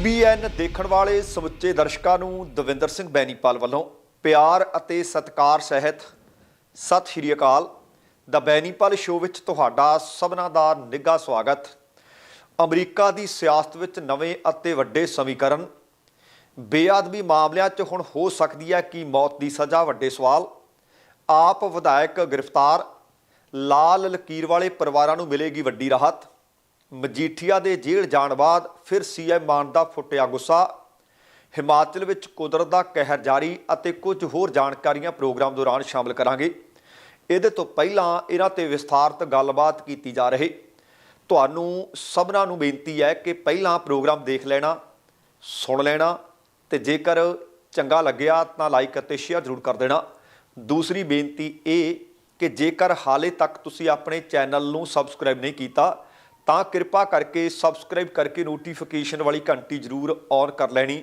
TBN ਦੇਖਣ ਵਾਲੇ ਸਮੁੱਚੇ ਦਰਸ਼ਕਾਂ ਨੂੰ ਦਵਿੰਦਰ ਸਿੰਘ ਬੈਨੀਪਾਲ ਵੱਲੋਂ ਪਿਆਰ ਅਤੇ ਸਤਿਕਾਰ ਸਹਿਤ ਸਤਿ ਸ਼੍ਰੀ ਅਕਾਲ। ਦਾ ਬੈਨੀਪਾਲ ਸ਼ੋਅ ਵਿੱਚ ਤੁਹਾਡਾ ਸਭਨਾਂ ਦਾ ਨਿੱਘਾ ਸਵਾਗਤ। ਅਮਰੀਕਾ ਦੀ ਸਿਆਸਤ ਵਿੱਚ ਨਵੇਂ ਅਤੇ ਵੱਡੇ ਸਮੀਕਰਨ। ਬੇਅਦਬੀ ਮਾਮਲਿਆਂ 'ਚ ਹੁਣ ਹੋ ਸਕਦੀ ਹੈ ਕਿ ਮੌਤ ਦੀ ਸਜ਼ਾ, ਵੱਡੇ ਸਵਾਲ। ਆਪ ਵਿਧਾਇਕ ਗ੍ਰਿਫਤਾਰ। ਲਾਲ ਲਕੀਰ ਵਾਲੇ ਪਰਿਵਾਰਾਂ ਨੂੰ ਮਿਲੇਗੀ ਵੱਡੀ ਰਾਹਤ। ਮਜੀਠੀਆ ਦੇ ਜੇਲ੍ਹ ਜਾਣ ਬਾਅਦ ਫਿਰ ਸੀਐਮ ਮਾਨ ਦਾ ਫੁੱਟਿਆ ਗੁੱਸਾ। ਹਿਮਾਚਲ ਵਿੱਚ ਕੁਦਰਤ ਦਾ ਕਹਿਰ ਜਾਰੀ ਅਤੇ ਕੁਝ ਹੋਰ ਜਾਣਕਾਰੀਆਂ ਪ੍ਰੋਗਰਾਮ ਦੌਰਾਨ ਸ਼ਾਮਲ ਕਰਾਂਗੇ। ਇਹਦੇ ਤੋਂ ਪਹਿਲਾਂ ਇਹਨਾਂ ਤੇ ਵਿਸਥਾਰਤ ਗੱਲਬਾਤ ਕੀਤੀ ਜਾ ਰਹੀ। ਤੁਹਾਨੂੰ ਸਭਨਾਂ ਨੂੰ ਬੇਨਤੀ ਹੈ ਕਿ ਪਹਿਲਾਂ ਪ੍ਰੋਗਰਾਮ ਦੇਖ ਲੈਣਾ, ਸੁਣ ਲੈਣਾ ਤੇ ਜੇਕਰ ਚੰਗਾ ਲੱਗਿਆ ਤਾਂ ਲਾਈਕ ਅਤੇ ਸ਼ੇਅਰ ਜ਼ਰੂਰ ਕਰ ਦੇਣਾ। ਦੂਸਰੀ ਬੇਨਤੀ ਇਹ ਕਿ ਜੇਕਰ ਹਾਲੇ ਤੱਕ ਤੁਸੀਂ ਆਪਣੇ ਚੈਨਲ ਨੂੰ ਸਬਸਕ੍ਰਾਈਬ ਨਹੀਂ ਕੀਤਾ ਤਾਂ ਕਿਰਪਾ ਕਰਕੇ ਸਬਸਕ੍ਰਾਈਬ ਕਰਕੇ ਨੋਟੀਫਿਕੇਸ਼ਨ ਵਾਲੀ ਘੰਟੀ ਜ਼ਰੂਰ ਔਨ ਕਰ ਲੈਣੀ।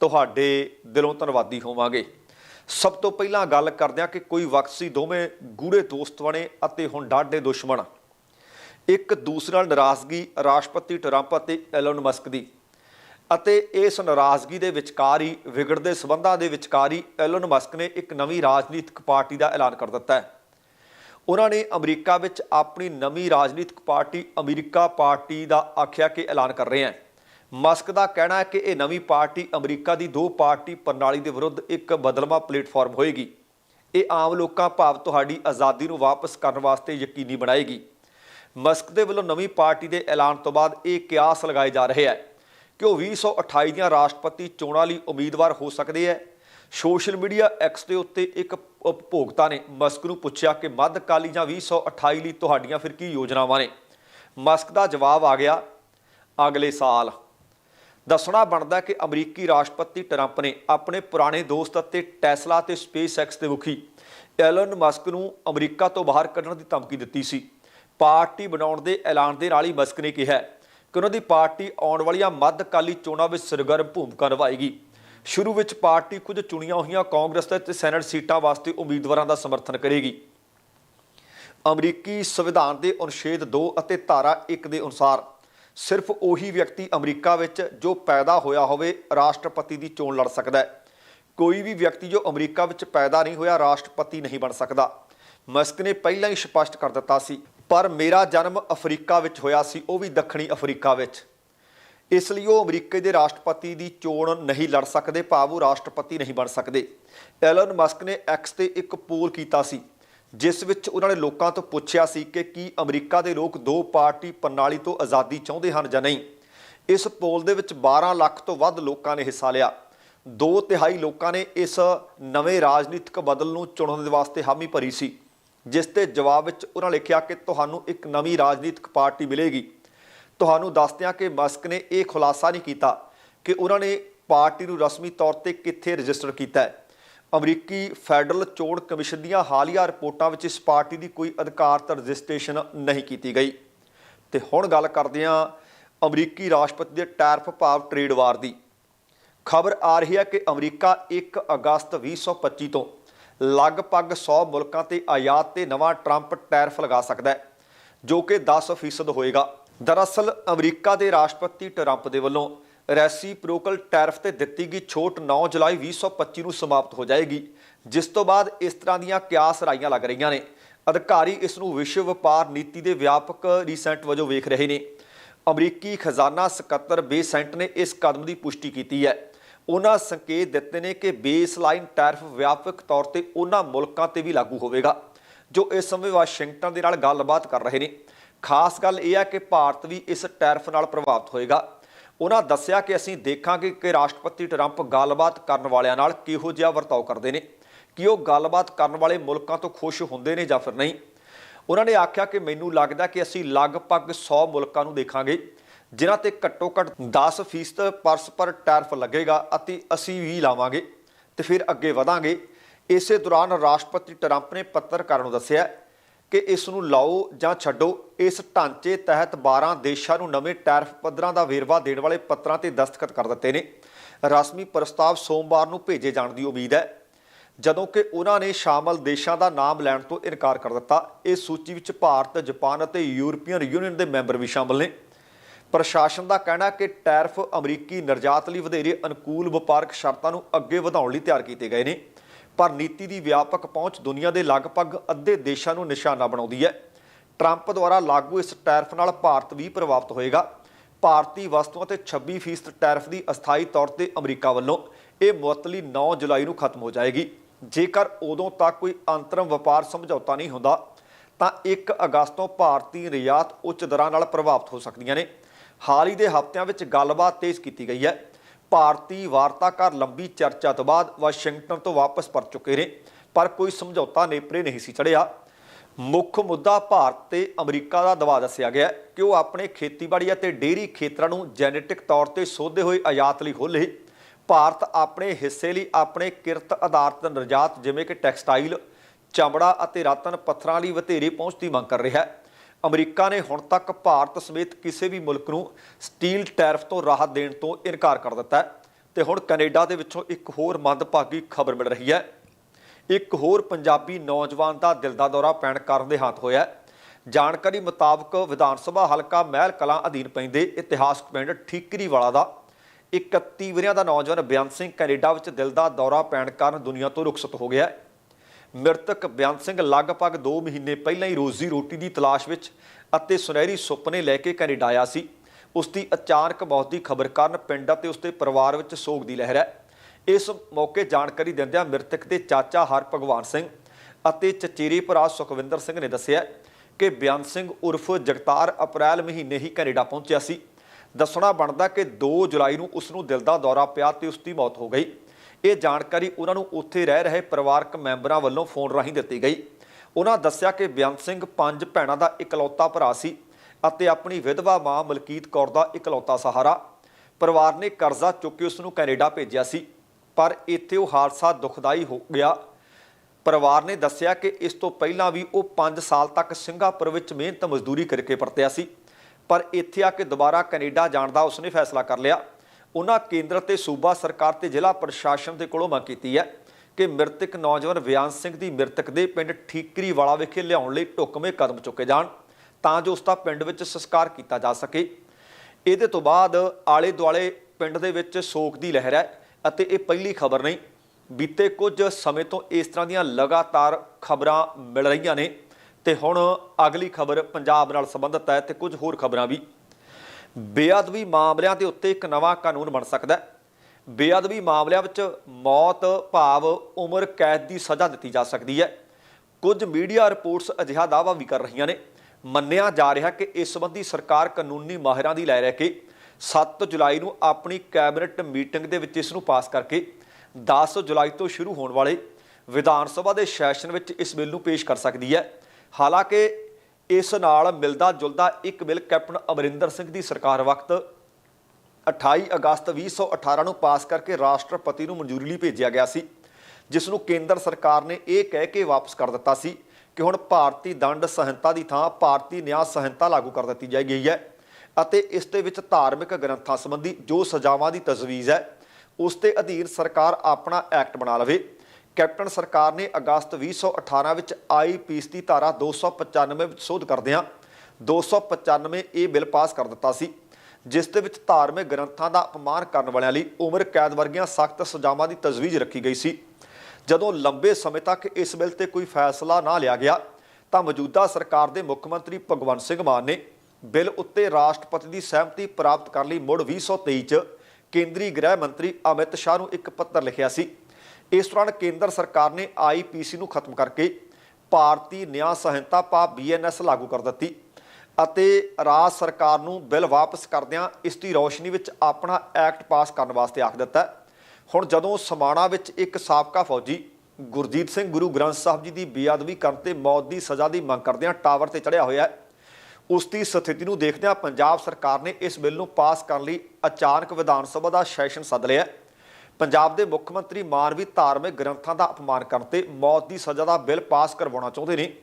ਤੁਹਾਡੇ ਦਿਲੋਂ ਧੰਨਵਾਦੀ ਹੋਵਾਂਗੇ। ਸਭ ਤੋਂ ਪਹਿਲਾਂ ਗੱਲ ਕਰਦੇ ਹਾਂ ਕਿ ਕੋਈ ਵਕਤ ਸੀ ਦੋਵੇਂ ਗੂੜੇ ਦੋਸਤ ਬਣੇ ਅਤੇ ਹੁਣ ਡਾਢੇ ਦੁਸ਼ਮਣ। ਇੱਕ ਦੂਸਰੇ ਨਾਲ ਨਾਰਾਜ਼ਗੀ ਰਾਸ਼ਟਰਪਤੀ ਟਰੰਪ ਅਤੇ ਐਲਨ ਮਸਕ ਦੀ। ਅਤੇ ਇਸ ਨਾਰਾਜ਼ਗੀ ਦੇ ਵਿਚਕਾਰ ਹੀ ਵਿਗੜਦੇ ਸਬੰਧਾਂ ਦੇ ਵਿਚਕਾਰ ਹੀ ਐਲਨ ਮਸਕ ਨੇ ਇੱਕ ਨਵੀਂ ਰਾਜਨੀਤਿਕ ਪਾਰਟੀ ਦਾ ਐਲਾਨ ਕਰ ਦਿੱਤਾ ਹੈ। ਉਹਨਾਂ ਨੇ ਅਮਰੀਕਾ ਵਿੱਚ ਆਪਣੀ ਨਵੀਂ ਰਾਜਨੀਤਿਕ ਪਾਰਟੀ ਅਮਰੀਕਾ ਪਾਰਟੀ ਦਾ ਆਖਿਆ ਕਿ ਐਲਾਨ ਕਰ ਰਹੇ ਹਨ। ਮਸਕ ਦਾ ਕਹਿਣਾ ਹੈ ਕਿ ਇਹ ਨਵੀਂ ਪਾਰਟੀ ਅਮਰੀਕਾ ਦੀ ਦੋ ਪਾਰਟੀ ਪ੍ਰਣਾਲੀ ਦੇ ਵਿਰੁੱਧ ਇੱਕ ਬਦਲਵਾਂ ਪਲੇਟਫਾਰਮ ਹੋਏਗੀ। ਇਹ ਆਮ ਲੋਕਾਂ ਭਾਵ ਤੁਹਾਡੀ ਆਜ਼ਾਦੀ ਨੂੰ ਵਾਪਸ ਕਰਨ ਵਾਸਤੇ ਯਕੀਨੀ ਬਣਾਏਗੀ। ਮਸਕ ਦੇ ਵੱਲੋਂ ਨਵੀਂ ਪਾਰਟੀ ਦੇ ਐਲਾਨ ਤੋਂ ਬਾਅਦ ਇਹ ਕਿਆਸ ਲਗਾਏ ਜਾ ਰਹੇ ਹੈ। ਕਿ ਉਹ 2028 ਦੀਆਂ ਰਾਸ਼ਟਰਪਤੀ ਚੋਣਾਂ ਲਈ ਉਮੀਦਵਾਰ ਹੋ ਸਕਦੇ ਹੈ? ਸੋਸ਼ਲ ਮੀਡੀਆ ਐਕਸ ਦੇ ਉੱਤੇ ਇੱਕ ਉਪਭੋਗਤਾ ਨੇ ਮਸਕ ਨੂੰ ਪੁੱਛਿਆ ਕਿ ਮੱਧਕਾਲੀ ਜਾਂ 2028 ਲਈ ਤੁਹਾਡੀਆਂ ਫਿਰ ਕੀ ਯੋਜਨਾਵਾਂ ਨੇ? ਮਸਕ ਦਾ ਜਵਾਬ ਆ ਗਿਆ, ਅਗਲੇ ਸਾਲ। ਦੱਸਣਾ ਬਣਦਾ ਕਿ ਅਮਰੀਕੀ ਰਾਸ਼ਟਰਪਤੀ ਟਰੰਪ ਨੇ ਆਪਣੇ ਪੁਰਾਣੇ ਦੋਸਤ ਅਤੇ ਟੈਸਲਾ ਤੇ ਸਪੇਸਐਕਸ ਦੇ ਮੁਖੀ ਐਲਨ ਮਸਕ ਨੂੰ ਅਮਰੀਕਾ ਤੋਂ ਬਾਹਰ ਕੱਢਣ ਦੀ ਧਮਕੀ ਦਿੱਤੀ ਸੀ। ਪਾਰਟੀ ਬਣਾਉਣ ਦੇ ਐਲਾਨ ਦੇ ਨਾਲ ਹੀ ਮਸਕ ਨੇ ਕਿਹਾ ਕਿ ਉਹਨਾਂ ਦੀ ਪਾਰਟੀ ਆਉਣ ਵਾਲੀਆਂ ਮੱਧਕਾਲੀ ਚੋਣਾਂ ਵਿੱਚ ਸਰਗਰਮ ਭੂਮਿਕਾ ਨਿਭਾਏਗੀ। ਸ਼ੁਰੂ ਵਿੱਚ ਪਾਰਟੀ ਕੁਝ ਚੁਣੀਆਂ ਹੋਈਆਂ ਕਾਂਗਰਸ ਤੇ ਸੈਨੇਟ ਸੀਟਾਂ ਵਾਸਤੇ ਉਮੀਦਵਾਰਾਂ ਦਾ ਸਮਰਥਨ ਕਰੇਗੀ। ਅਮਰੀਕੀ ਸੰਵਿਧਾਨ ਦੇ ਅਨੁਛੇਦ 2 ਅਤੇ ਧਾਰਾ 1 ਦੇ ਅਨੁਸਾਰ ਸਿਰਫ ਉਹੀ ਵਿਅਕਤੀ ਅਮਰੀਕਾ ਵਿੱਚ ਜੋ ਪੈਦਾ ਹੋਇਆ ਹੋਵੇ ਰਾਸ਼ਟਰਪਤੀ ਦੀ ਚੋਣ ਲੜ ਸਕਦਾ ਹੈ। ਕੋਈ ਵੀ ਵਿਅਕਤੀ ਜੋ ਅਮਰੀਕਾ ਵਿੱਚ ਪੈਦਾ ਨਹੀਂ ਹੋਇਆ ਰਾਸ਼ਟਰਪਤੀ ਨਹੀਂ ਬਣ ਸਕਦਾ। ਮਸਕ ਨੇ ਪਹਿਲਾਂ ਹੀ ਸਪਸ਼ਟ ਕਰ ਦਿੱਤਾ ਸੀ, ਪਰ ਮੇਰਾ ਜਨਮ ਅਫਰੀਕਾ ਵਿੱਚ ਹੋਇਆ ਸੀ, ਉਹ ਵੀ ਦੱਖਣੀ ਅਫਰੀਕਾ ਵਿੱਚ। ਇਸ ਲਈ ਉਹ ਅਮਰੀਕਾ ਦੇ ਰਾਸ਼ਟਰਪਤੀ ਦੀ ਚੋਣ ਨਹੀਂ ਲੜ ਸਕਦੇ, ਭਾਵ ਉਹ ਰਾਸ਼ਟਰਪਤੀ ਨਹੀਂ ਬਣ ਸਕਦੇ। ਐਲਨ ਮਸਕ ਨੇ ਐਕਸ ਤੇ ਇੱਕ ਪੋਲ ਕੀਤਾ ਸੀ, ਜਿਸ ਵਿੱਚ ਉਹਨਾਂ ਨੇ ਲੋਕਾਂ ਤੋਂ ਪੁੱਛਿਆ ਸੀ ਕਿ ਕੀ ਅਮਰੀਕਾ ਦੇ ਲੋਕ ਦੋ ਪਾਰਟੀ ਪ੍ਰਣਾਲੀ ਤੋਂ ਆਜ਼ਾਦੀ ਚਾਹੁੰਦੇ ਹਨ ਜਾਂ ਨਹੀਂ। ਇਸ ਪੋਲ ਦੇ ਵਿੱਚ 12 ਲੱਖ ਤੋਂ ਵੱਧ ਲੋਕਾਂ ਨੇ ਹਿੱਸਾ ਲਿਆ। ਦੋ ਤਿਹਾਈ ਲੋਕਾਂ ਨੇ ਇਸ ਨਵੇਂ ਰਾਜਨੀਤਿਕ ਬਦਲ ਨੂੰ ਚੁਣਨ ਦੇ ਵਾਸਤੇ ਹਾਮੀ ਭਰੀ ਸੀ, ਜਿਸ ਤੇ ਜਵਾਬ ਵਿੱਚ ਉਹਨਾਂ ਲਿਖਿਆ ਕਿ ਤੁਹਾਨੂੰ ਇੱਕ ਨਵੀਂ ਰਾਜਨੀਤਿਕ ਪਾਰਟੀ ਮਿਲੇਗੀ। ਤੁਹਾਨੂੰ ਦੱਸਦਿਆਂ ਕਿ ਮਸਕ ਨੇ ਇਹ ਖੁਲਾਸਾ ਨਹੀਂ ਕੀਤਾ ਕਿ ਉਹਨਾਂ ਨੇ ਪਾਰਟੀ ਨੂੰ ਰਸਮੀ ਤੌਰ ਤੇ ਕਿੱਥੇ ਰਜਿਸਟਰ ਕੀਤਾ ਹੈ। ਅਮਰੀਕੀ ਫੈਡਰਲ ਚੋਣ ਕਮਿਸ਼ਨ ਦੀਆਂ ਹਾਲੀਆ ਰਿਪੋਰਟਾਂ ਵਿੱਚ ਇਸ ਪਾਰਟੀ ਦੀ ਕੋਈ ਅਧਿਕਾਰਤ ਰਜਿਸਟ੍ਰੇਸ਼ਨ ਨਹੀਂ ਕੀਤੀ ਗਈ। ਤੇ ਹੁਣ ਗੱਲ ਕਰਦੇ ਹਾਂ ਅਮਰੀਕੀ ਰਾਸ਼ਟਰਪਤੀ ਦੇ ਟੈਰਫ ਭਾਵ ਟ੍ਰੇਡ ਵਾਰ ਦੀ। ਖਬਰ ਆ ਰਹੀ ਹੈ ਕਿ ਅਮਰੀਕਾ 1 ਅਗਸਤ 2025 ਤੋਂ ਲਗਭਗ 100 ਮੁਲਕਾਂ ਤੇ ਆਯਾਤ ਤੇ ਨਵਾਂ ਟਰੰਪ ਟੈਰਫ ਲਗਾ ਸਕਦਾ ਹੈ, ਜੋ ਕਿ 10% ਹੋਏਗਾ। ਦਰਅਸਲ, ਅਮਰੀਕਾ ਦੇ ਰਾਸ਼ਟਰਪਤੀ ਟਰੰਪ ਦੇ ਵੱਲੋਂ ਰੈਸੀਪ੍ਰੋਕਲ ਟੈਰਫ ਤੇ ਦਿੱਤੀ ਗਈ ਛੋਟ 9 ਜੁਲਾਈ 2025 ਨੂੰ ਸਮਾਪਤ ਹੋ ਜਾਏਗੀ, ਜਿਸ ਤੋਂ ਬਾਅਦ ਇਸ ਤਰ੍ਹਾਂ ਦੀਆਂ ਕਿਆਸ ਰਾਈਆਂ ਲੱਗ ਰਹੀਆਂ ਨੇ। ਅਧਿਕਾਰੀ ਇਸ ਨੂੰ ਵਿਸ਼ਵ ਵਪਾਰ ਨੀਤੀ ਦੇ ਵਿਆਪਕ ਰੀਸੈਂਟ ਵਜੋਂ ਵੇਖ ਰਹੇ ਨੇ। ਅਮਰੀਕੀ ਖਜ਼ਾਨਾ ਸਕੱਤਰ ਬੇਸੈਂਟ ਨੇ ਇਸ ਕਦਮ ਦੀ ਪੁਸ਼ਟੀ ਕੀਤੀ ਹੈ। ਉਹਨਾਂ ਸੰਕੇਤ ਦਿੱਤੇ ਨੇ ਕਿ ਬੇਸਲਾਈਨ ਟੈਰਫ ਵਿਆਪਕ ਤੌਰ ਤੇ ਉਹਨਾਂ ਮੁਲਕਾਂ ਤੇ ਵੀ ਲਾਗੂ ਹੋਵੇਗਾ, ਜੋ ਇਸ ਸਮੇਂ ਵਾਸ਼ਿੰਗਟਨ ਦੇ ਨਾਲ ਗੱਲਬਾਤ ਕਰ ਰਹੇ ਨੇ। ਖਾਸ ਗੱਲ ਇਹ ਹੈ ਕਿ ਭਾਰਤ ਵੀ ਇਸ ਟੈਰਫ ਨਾਲ ਪ੍ਰਭਾਵਿਤ ਹੋਏਗਾ। ਉਹਨਾਂ ਦੱਸਿਆ ਕਿ ਅਸੀਂ ਦੇਖਾਂਗੇ ਕਿ ਰਾਸ਼ਟਰਪਤੀ ਟਰੰਪ ਗੱਲਬਾਤ ਕਰਨ ਵਾਲਿਆਂ ਨਾਲ ਕਿਹੋ ਜਿਹਾ ਵਰਤਾਓ ਕਰਦੇ ਨੇ, ਕਿ ਉਹ ਗੱਲਬਾਤ ਕਰਨ ਵਾਲੇ ਮੁਲਕਾਂ ਤੋਂ ਖੁਸ਼ ਹੁੰਦੇ ਨੇ ਜਾਂ ਫਿਰ ਨਹੀਂ। ਉਹਨਾਂ ਨੇ ਆਖਿਆ ਕਿ ਮੈਨੂੰ ਲੱਗਦਾ ਕਿ ਅਸੀਂ ਲਗਭਗ 100 ਮੁਲਕਾਂ ਨੂੰ ਦੇਖਾਂਗੇ, ਜਿਨ੍ਹਾਂ ਤੇ ਘੱਟੋ ਘੱਟ 10% ਪਰਸਪਰ ਟੈਰਫ ਲੱਗੇਗਾ ਅਤੇ ਅਸੀਂ ਵੀ ਲਾਵਾਂਗੇ ਤੇ ਫਿਰ ਅੱਗੇ ਵਧਾਂਗੇ। ਇਸੇ ਦੌਰਾਨ ਰਾਸ਼ਟਰਪਤੀ ਟਰੰਪ ਨੇ ਪੱਤਰਕਾਰਾਂ ਨੂੰ ਦੱਸਿਆ ਕਿ ਇਸ ਨੂੰ ਲਾਓ ਜਾਂ ਛੱਡੋ ਇਸ ਢਾਂਚੇ ਤਹਿਤ 12 ਦੇਸ਼ਾਂ ਨੂੰ ਨਵੇਂ ਟੈਰਫ ਪੱਧਰਾਂ ਦਾ ਵੇਰਵਾ ਦੇਣ ਵਾਲੇ ਪੱਤਰਾਂ ਤੇ ਦਸਤਖਤ ਕਰ ਦਿੱਤੇ ਨੇ। ਰਸਮੀ ਪ੍ਰਸਤਾਵ ਸੋਮਵਾਰ ਨੂੰ ਭੇਜੇ ਜਾਣ ਦੀ ਉਮੀਦ ਹੈ। ਜਦੋਂ ਕਿ ਉਹਨਾਂ ਨੇ ਸ਼ਾਮਲ ਦੇਸ਼ਾਂ ਦਾ ਨਾਮ ਲੈਣ ਤੋਂ ਇਨਕਾਰ ਕਰ ਦਿੱਤਾ ਇਸ ਸੂਚੀ ਵਿੱਚ ਭਾਰਤ, ਜਾਪਾਨ ਅਤੇ ਯੂਰਪੀਅਨ ਯੂਨੀਅਨ ਦੇ ਮੈਂਬਰ ਵੀ ਸ਼ਾਮਲ ਨੇ। ਪ੍ਰਸ਼ਾਸਨ ਦਾ ਕਹਿਣਾ ਕਿ ਟੈਰਫ ਅਮਰੀਕੀ ਨਿਰਜਾਤ ਲਈ ਵਧੇਰੇ ਅਨੁਕੂਲ ਵਪਾਰਕ ਸ਼ਰਤਾਂ ਨੂੰ ਅੱਗੇ ਵਧਾਉਣ ਲਈ ਤਿਆਰ ਕੀਤੇ ਗਏ ਨੇ। ਪਰ ਨੀਤੀ ਦੀ ਵਿਆਪਕ ਪਹੁੰਚ ਦੁਨੀਆ ਦੇ ਲਗਭਗ ਅੱਧੇ ਦੇਸ਼ਾਂ ਨੂੰ ਨਿਸ਼ਾਨਾ ਬਣਾਉਂਦੀ ਹੈ। ਟਰੰਪ ਦੁਆਰਾ ਲਾਗੂ ਇਸ ਟੈਰਫ ਨਾਲ ਭਾਰਤ ਵੀ ਪ੍ਰਭਾਵਿਤ ਹੋਏਗਾ। ਭਾਰਤੀ ਵਸਤੂਆਂ ਤੇ 26% ਟੈਰਫ ਦੀ ਅਸਥਾਈ ਤੌਰ ਤੇ ਅਮਰੀਕਾ ਵੱਲੋਂ ਇਹ ਮੁਅੱਤਲੀ 9 ਜੁਲਾਈ ਨੂੰ ਖਤਮ ਹੋ ਜਾਏਗੀ। ਜੇਕਰ ਉਦੋਂ ਤੱਕ ਕੋਈ ਅੰਤਰਮ ਵਪਾਰ ਸਮਝੌਤਾ ਨਹੀਂ ਹੁੰਦਾ, ਤਾਂ 1 ਅਗਸਤ ਤੋਂ ਭਾਰਤੀ ਨਿਰਯਾਤ ਉੱਚ ਦਰਾਂ ਨਾਲ ਪ੍ਰਭਾਵਿਤ ਹੋ ਸਕਦੀਆਂ ਨੇ। ਹਾਲ ਹੀ ਦੇ ਹਫ਼ਤਿਆਂ ਵਿੱਚ ਗੱਲਬਾਤ ਤੇਜ਼ ਕੀਤੀ ਗਈ ਹੈ। ਭਾਰਤੀ ਵਾਰਤਾਕਾਰ ਲੰਬੀ ਚਰਚਾ ਤੋਂ ਬਾਅਦ ਵਾਸ਼ਿੰਗਟਨ ਤੋਂ ਵਾਪਸ ਪਰ ਚੁੱਕੇ ਨੇ, ਪਰ ਕੋਈ ਸਮਝੌਤਾ ਨੇਪਰੇ ਨਹੀਂ ਸੀ ਚੜਿਆ। ਮੁੱਖ ਮੁੱਦਾ ਭਾਰਤ ਤੇ ਅਮਰੀਕਾ ਦਾ ਦਬਾਅ ਦੱਸਿਆ ਗਿਆ ਕਿ ਉਹ ਆਪਣੇ ਖੇਤੀਬਾੜੀ ਅਤੇ ਡੇਅਰੀ ਖੇਤਰਾਂ ਨੂੰ ਜੈਨੇਟਿਕ ਤੌਰ ਤੇ ਸੋਧੇ ਹੋਏ ਆਯਾਤ ਲਈ ਖੋਲ੍ਹੇ। ਭਾਰਤ ਆਪਣੇ ਹਿੱਸੇ ਲਈ ਆਪਣੇ ਕਿਰਤ ਆਧਾਰਿਤ ਨਿਰਯਾਤ ਜਿਵੇਂ ਕਿ ਟੈਕਸਟਾਈਲ, ਚਮੜਾ ਅਤੇ ਰਤਨ ਪੱਥਰਾਂ ਲਈ ਵਧੇਰੇ ਪਹੁੰਚ ਦੀ ਮੰਗ ਕਰ ਰਿਹਾ ਹੈ। ਅਮਰੀਕਾ ਨੇ ਹੁਣ ਤੱਕ ਭਾਰਤ ਸਮੇਤ ਕਿਸੇ ਵੀ ਮੁਲਕ ਨੂੰ ਸਟੀਲ ਟੈਰਿਫ ਤੋਂ ਰਾਹਤ ਦੇਣ ਤੋਂ ਇਨਕਾਰ ਕਰ ਦਿੱਤਾ ਹੈ। ਤੇ ਹੁਣ ਕੈਨੇਡਾ ਦੇ ਵਿੱਚੋਂ ਇੱਕ ਹੋਰ ਮੰਦਭਾਗੀ ਖਬਰ ਮਿਲ ਰਹੀ ਹੈ। ਇੱਕ ਹੋਰ ਪੰਜਾਬੀ ਨੌਜਵਾਨ ਦਾ ਦਿਲ ਦਾ ਦੌਰਾ ਪੈਣ ਕਾਰਨ ਦੇਹਾਂਤ ਹੋਇਆ ਜਾਣਕਾਰੀ ਮੁਤਾਬਕ ਵਿਧਾਨ ਸਭਾ ਹਲਕਾ ਮਹਿਲ ਕਲਾਂ ਅਧੀਨ ਪੈਂਦੇ ਇਤਿਹਾਸਕ ਪਿੰਡ ਠੀਕਰੀ ਵਾਲਾ ਦਾ 31 ਵਰਿਆਂ ਦਾ ਨੌਜਵਾਨ ਬਿਆਨ ਸਿੰਘ ਕੈਨੇਡਾ ਵਿੱਚ ਦਿਲ ਦਾ ਦੌਰਾ ਪੈਣ ਕਾਰਨ ਦੁਨੀਆ ਤੋਂ ਰੁਖਸਤ ਹੋ ਗਿਆ ਹੈ। ਮ੍ਰਿਤਕ ਬਿਆਨ ਸਿੰਘ ਲਗਭਗ 2 ਮਹੀਨੇ ਪਹਿਲਾਂ ਹੀ ਰੋਜ਼ੀ ਰੋਟੀ ਦੀ ਤਲਾਸ਼ ਵਿੱਚ ਅਤੇ ਸੁਨਹਿਰੀ ਸੁਪਨੇ ਲੈ ਕੇ ਕੈਨੇਡਾ ਆਇਆ ਸੀ। ਉਸ ਦੀ ਅਚਾਨਕ ਮੌਤ ਦੀ ਖਬਰ ਕਾਰਨ ਪਿੰਡ ਅਤੇ ਉਸ ਦੇ ਪਰਿਵਾਰ ਵਿੱਚ ਸੋਗ ਦੀ ਲਹਿਰ ਹੈ। ਇਸ ਮੌਕੇ ਜਾਣਕਾਰੀ ਦਿੰਦਿਆਂ ਮ੍ਰਿਤਕ ਦੇ ਚਾਚਾ ਹਰ ਭਗਵਾਨ ਸਿੰਘ ਅਤੇ ਚਚੇਰੇ ਭਰਾ ਸੁਖਵਿੰਦਰ ਸਿੰਘ ਨੇ ਦੱਸਿਆ ਕਿ ਬਿਆਨ ਸਿੰਘ ਉਰਫ ਜਗਤਾਰ ਅਪ੍ਰੈਲ ਮਹੀਨੇ ਹੀ ਕੈਨੇਡਾ ਪਹੁੰਚਿਆ ਸੀ। ਦੱਸਣਾ ਬਣਦਾ ਕਿ 2 ਜੁਲਾਈ ਨੂੰ ਉਸ ਨੂੰ ਦਿਲ ਦਾ ਦੌਰਾ ਪਿਆ ਤੇ ਉਸ ਦੀ ਮੌਤ ਹੋ ਗਈ। ਇਹ ਜਾਣਕਾਰੀ ਉਹਨਾਂ ਨੂੰ ਉੱਥੇ ਰਹਿ ਰਹੇ ਪਰਿਵਾਰਕ ਮੈਂਬਰਾਂ ਵੱਲੋਂ ਫੋਨ ਰਾਹੀਂ ਦਿੱਤੀ ਗਈ। ਉਹਨਾਂ ਦੱਸਿਆ ਕਿ ਬਿਆਨ ਸਿੰਘ ਪੰਜ ਭੈਣਾਂ ਦਾ ਇਕਲੌਤਾ ਭਰਾ ਸੀ ਅਤੇ ਆਪਣੀ ਵਿਧਵਾ ਮਾਂ ਮਲਕੀਤ ਕੌਰ ਦਾ ਇਕਲੌਤਾ ਸਹਾਰਾ। ਪਰਿਵਾਰ ਨੇ ਕਰਜ਼ਾ ਚੁੱਕ ਕੇ ਉਸ ਨੂੰ ਕੈਨੇਡਾ ਭੇਜਿਆ ਸੀ, ਪਰ ਇੱਥੇ ਉਹ ਹਾਦਸਾ ਦੁਖਦਾਈ ਹੋ ਗਿਆ। ਪਰਿਵਾਰ ਨੇ ਦੱਸਿਆ ਕਿ ਇਸ ਤੋਂ ਪਹਿਲਾਂ ਵੀ ਉਹ 5 ਸਾਲ ਤੱਕ ਸਿੰਗਾਪੁਰ ਵਿੱਚ ਮਿਹਨਤ ਮਜ਼ਦੂਰੀ ਕਰਕੇ ਪਰਤਿਆ ਸੀ, ਪਰ ਇੱਥੇ ਆ ਕੇ ਦੁਬਾਰਾ ਕੈਨੇਡਾ ਜਾਣ ਦਾ ਉਸਨੇ ਫੈਸਲਾ ਕਰ ਲਿਆ। ਉਹਨਾਂ ਕੇਂਦਰ ਤੇ ਸੂਬਾ ਸਰਕਾਰ ਤੇ ਜ਼ਿਲ੍ਹਾ ਪ੍ਰਸ਼ਾਸਨ ਦੇ ਕੋਲੋਂ ਮੰਗ ਕੀਤੀ ਹੈ ਕਿ ਮ੍ਰਿਤਕ ਨੌਜਵਾਨ ਵਿਆਨ ਸਿੰਘ ਦੀ ਮ੍ਰਿਤਕ ਦੇ ਪਿੰਡ ਠੀਕਰੀ ਵਾਲਾ ਵਿਖੇ ਲਿਆਉਣ ਲਈ ਢੁਕਵੇਂ ਕਦਮ ਚੁੱਕੇ ਜਾਣ ਤਾਂ ਜੋ ਉਸ ਦਾ ਪਿੰਡ ਵਿੱਚ ਸੰਸਕਾਰ ਕੀਤਾ ਜਾ ਸਕੇ। ਇਹਦੇ ਤੋਂ ਬਾਅਦ ਆਲੇ ਦੁਆਲੇ ਪਿੰਡ ਦੇ ਵਿੱਚ ਸੋਗ ਦੀ ਲਹਿਰ ਹੈ ਅਤੇ ਇਹ ਪਹਿਲੀ ਖਬਰ ਨਹੀਂ, ਬੀਤੇ ਕੁਝ ਸਮੇਂ ਤੋਂ ਇਸ ਤਰ੍ਹਾਂ ਦੀਆਂ ਲਗਾਤਾਰ ਖਬਰਾਂ ਮਿਲ ਰਹੀਆਂ ਨੇ ਤੇ ਹੁਣ ਅਗਲੀ ਖਬਰ ਪੰਜਾਬ ਨਾਲ ਸੰਬੰਧਿਤ ਹੈ ਤੇ ਕੁਝ ਹੋਰ ਖਬਰਾਂ ਵੀ। ਬੇਅਦਬੀ ਮਾਮਲਿਆਂ ਦੇ ਉੱਤੇ ਇੱਕ ਨਵਾਂ ਕਾਨੂੰਨ ਬਣ ਸਕਦਾ ਹੈ। ਬੇਅਦਬੀ ਮਾਮਲਿਆਂ ਵਿੱਚ ਮੌਤ, ਭਾਵ, ਉਮਰ, ਕੈਦ ਦੀ ਸਜ਼ਾ ਦਿੱਤੀ ਜਾ ਸਕਦੀ ਹੈ। ਕੁਝ ਮੀਡੀਆ ਰਿਪੋਰਟਸ ਅਜਿਹਾ ਦਾਅਵਾ ਵੀ ਕਰ ਰਹੀਆਂ ਨੇ। ਮੰਨਿਆ ਜਾ ਰਿਹਾ ਕਿ ਇਸ ਸੰਬੰਧੀ ਸਰਕਾਰ ਕਾਨੂੰਨੀ ਮਾਹਿਰਾਂ ਦੀ ਲੈ ਰਹਿ ਕੇ 7 ਜੁਲਾਈ ਨੂੰ ਆਪਣੀ ਕੈਬਨਿਟ ਮੀਟਿੰਗ ਦੇ ਵਿੱਚ ਇਸ ਨੂੰ ਪਾਸ ਕਰਕੇ 10 ਜੁਲਾਈ ਤੋਂ ਸ਼ੁਰੂ ਹੋਣ ਵਾਲੇ ਵਿਧਾਨ ਸਭਾ ਦੇ ਸੈਸ਼ਨ ਵਿੱਚ ਇਸ ਬਿੱਲ ਨੂੰ ਪੇਸ਼ ਕਰ ਸਕਦੀ ਹੈ। ਹਾਲਾਂਕਿ ਇਸ ਨਾਲ ਮਿਲਦਾ ਜੁਲਦਾ ਇੱਕ ਬਿੱਲ ਕੈਪਟਨ ਅਮਰਿੰਦਰ ਸਿੰਘ ਦੀ ਸਰਕਾਰ ਵਕਤ 28 ਅਗਸਤ 2018 ਨੂੰ ਪਾਸ ਕਰਕੇ ਰਾਸ਼ਟਰਪਤੀ ਨੂੰ ਮਨਜ਼ੂਰੀ ਲਈ ਭੇਜਿਆ ਗਿਆ ਸੀ, ਜਿਸ ਨੂੰ ਕੇਂਦਰ ਸਰਕਾਰ ਨੇ ਇਹ ਕਹਿ ਕੇ ਵਾਪਸ ਕਰ ਦਿੱਤਾ ਸੀ ਕਿ ਹੁਣ ਭਾਰਤੀ ਦੰਡ ਸੰਹਿਤਾ ਦੀ ਥਾਂ ਭਾਰਤੀ ਨਿਆਂ ਸੰਹਿਤਾ ਲਾਗੂ ਕਰ ਦਿੱਤੀ ਜਾਈ ਗਈ ਹੈ ਅਤੇ ਇਸ ਦੇ ਵਿੱਚ ਧਾਰਮਿਕ ਗ੍ਰੰਥਾਂ ਸੰਬੰਧੀ ਜੋ ਸਜ਼ਾਵਾਂ ਦੀ ਤਜਵੀਜ਼ ਹੈ, ਉਸ ਦੇ ਅਧੀਨ ਸਰਕਾਰ ਆਪਣਾ ਐਕਟ ਬਣਾ ਲਵੇ। ਕੈਪਟਨ ਸਰਕਾਰ ਨੇ ਅਗਸਤ 2018 ਵਿੱਚ ਆਈ ਪੀਸ ਦੀ ਧਾਰਾ 295 ਵਿੱਚ ਸੋਧ ਕਰਦਿਆਂ 295 ਇਹ ਬਿੱਲ ਪਾਸ ਕਰ ਦਿੱਤਾ ਸੀ, ਜਿਸ ਦੇ ਵਿੱਚ ਧਾਰਮਿਕ ਗ੍ਰੰਥਾਂ ਦਾ ਅਪਮਾਨ ਕਰਨ ਵਾਲਿਆਂ ਲਈ ਉਮਰ ਕੈਦ ਵਰਗੀਆਂ ਸਖਤ ਸਜ਼ਾਵਾਂ ਦੀ ਤਜਵੀਜ਼ ਰੱਖੀ ਗਈ ਸੀ। ਜਦੋਂ ਲੰਬੇ ਸਮੇਂ ਤੱਕ ਇਸ ਬਿੱਲ ਤੇ ਕੋਈ ਫੈਸਲਾ ਨਾ ਲਿਆ ਗਿਆ, ਤਾਂ ਮੌਜੂਦਾ ਸਰਕਾਰ ਦੇ ਮੁੱਖ ਮੰਤਰੀ ਭਗਵੰਤ ਸਿੰਘ ਮਾਨ ਨੇ ਬਿੱਲ ਉੱਤੇ ਰਾਸ਼ਟਰਪਤੀ ਦੀ ਸਹਿਮਤੀ ਪ੍ਰਾਪਤ ਕਰਨ ਲਈ ਮੁੜ 2023 ਚ ਕੇਂਦਰੀ ਗ੍ਰਹਿ ਮੰਤਰੀ ਅਮਿਤ ਸ਼ਾਹ ਨੂੰ ਇੱਕ ਪੱਤਰ ਲਿਖਿਆ ਸੀ। ਇਸ ਦੌਰਾਨ ਕੇਂਦਰ ਸਰਕਾਰ ਨੇ ਆਈਪੀਸੀ ਨੂੰ ਖਤਮ ਕਰਕੇ ਭਾਰਤੀ ਨਿਆਂ ਸੰਹਿਤਾ ਪਾ ਬੀਐਨਐਸ ਲਾਗੂ ਕਰ ਦਿੱਤੀ ਅਤੇ ਰਾਜ ਸਰਕਾਰ ਨੂੰ ਬਿੱਲ ਵਾਪਸ ਕਰਦਿਆਂ ਇਸ ਦੀ ਰੌਸ਼ਨੀ ਵਿੱਚ ਆਪਣਾ ਐਕਟ ਪਾਸ ਕਰਨ ਵਾਸਤੇ ਆਖ ਦਿੱਤਾ ਹੁਣ ਜਦੋਂ ਸਮਾਣਾ ਵਿੱਚ ਇੱਕ ਸਾਬਕਾ ਫੌਜੀ ਗੁਰਜੀਤ ਸਿੰਘ ਗੁਰੂ ਗ੍ਰੰਥ ਸਾਹਿਬ ਜੀ ਦੀ ਬੇਅਦਬੀ ਕਰਨ ਤੇ ਮੌਤ ਦੀ ਸਜ਼ਾ ਦੀ ਮੰਗ ਕਰਦਿਆਂ ਟਾਵਰ ਤੇ ਚੜ੍ਹਿਆ ਹੋਇਆ ਹੈ, ਉਸ ਦੀ ਸਥਿਤੀ ਨੂੰ ਦੇਖਦਿਆਂ ਪੰਜਾਬ ਸਰਕਾਰ ਨੇ ਇਸ ਬਿੱਲ ਨੂੰ ਪਾਸ ਕਰਨ ਲਈ ਅਚਾਨਕ ਵਿਧਾਨ ਸਭਾ ਦਾ ਸੈਸ਼ਨ ਸੱਦ ਲਿਆ ਪੰਜਾਬ ਦੇ ਮੁੱਖ ਮੰਤਰੀ ਮਾਨ ਵੀ ਧਾਰਮਿਕ ਗ੍ਰੰਥਾਂ ਦਾ ਅਪਮਾਨ ਕਰਨ ਤੇ ਮੌਤ ਦੀ ਸਜ਼ਾ ਦਾ ਬਿੱਲ ਪਾਸ ਕਰਵਾਉਣਾ ਚਾਹੁੰਦੇ ਨੇ।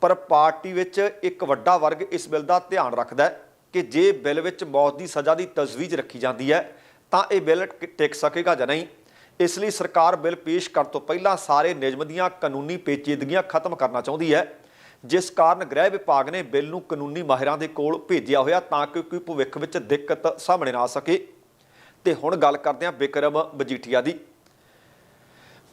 ਪਰ ਪਾਰਟੀ ਵਿੱਚ ਇੱਕ ਵੱਡਾ ਵਰਗ ਇਸ ਬਿੱਲ ਦਾ ਧਿਆਨ ਰੱਖਦਾ ਹੈ ਕਿ ਜੇ ਬਿੱਲ ਵਿੱਚ ਮੌਤ ਦੀ ਸਜ਼ਾ ਦੀ ਤਜਵੀਜ਼ ਰੱਖੀ ਜਾਂਦੀ ਹੈ, ਤਾਂ ਇਹ ਬਿੱਲ ਟ- ਟਿਕ ਸਕੇਗਾ ਜਾਂ ਨਹੀਂ। ਇਸ ਲਈ ਸਰਕਾਰ ਬਿੱਲ ਪੇਸ਼ ਕਰਨ ਤੋਂ ਪਹਿਲਾਂ ਸਾਰੇ ਨਿਯਮ ਦੀਆਂ ਕਾਨੂੰਨੀ ਪੇਚੀਦਗੀਆਂ ਖਤਮ ਕਰਨਾ ਚਾਹੁੰਦੀ ਹੈ। ਜਿਸ ਕਾਰਨ ਗ੍ਰਹਿ ਵਿਭਾਗ ਨੇ ਬਿੱਲ ਨੂੰ ਕਾਨੂੰਨੀ ਮਾਹਿਰਾਂ ਦੇ ਕੋਲ ਭੇਜਿਆ ਹੋਇਆ ਤਾਂ ਕਿ ਕੋਈ ਭਵਿੱਖ ਵਿੱਚ ਦਿੱਕਤ ਸਾਹਮਣੇ ਨਾ ਆ ਸਕੇ। ਤੇ ਹੁਣ ਗੱਲ ਕਰਦੇ ਹਾਂ ਬਿਕਰਮ ਮਜੀਠੀਆ ਦੀ।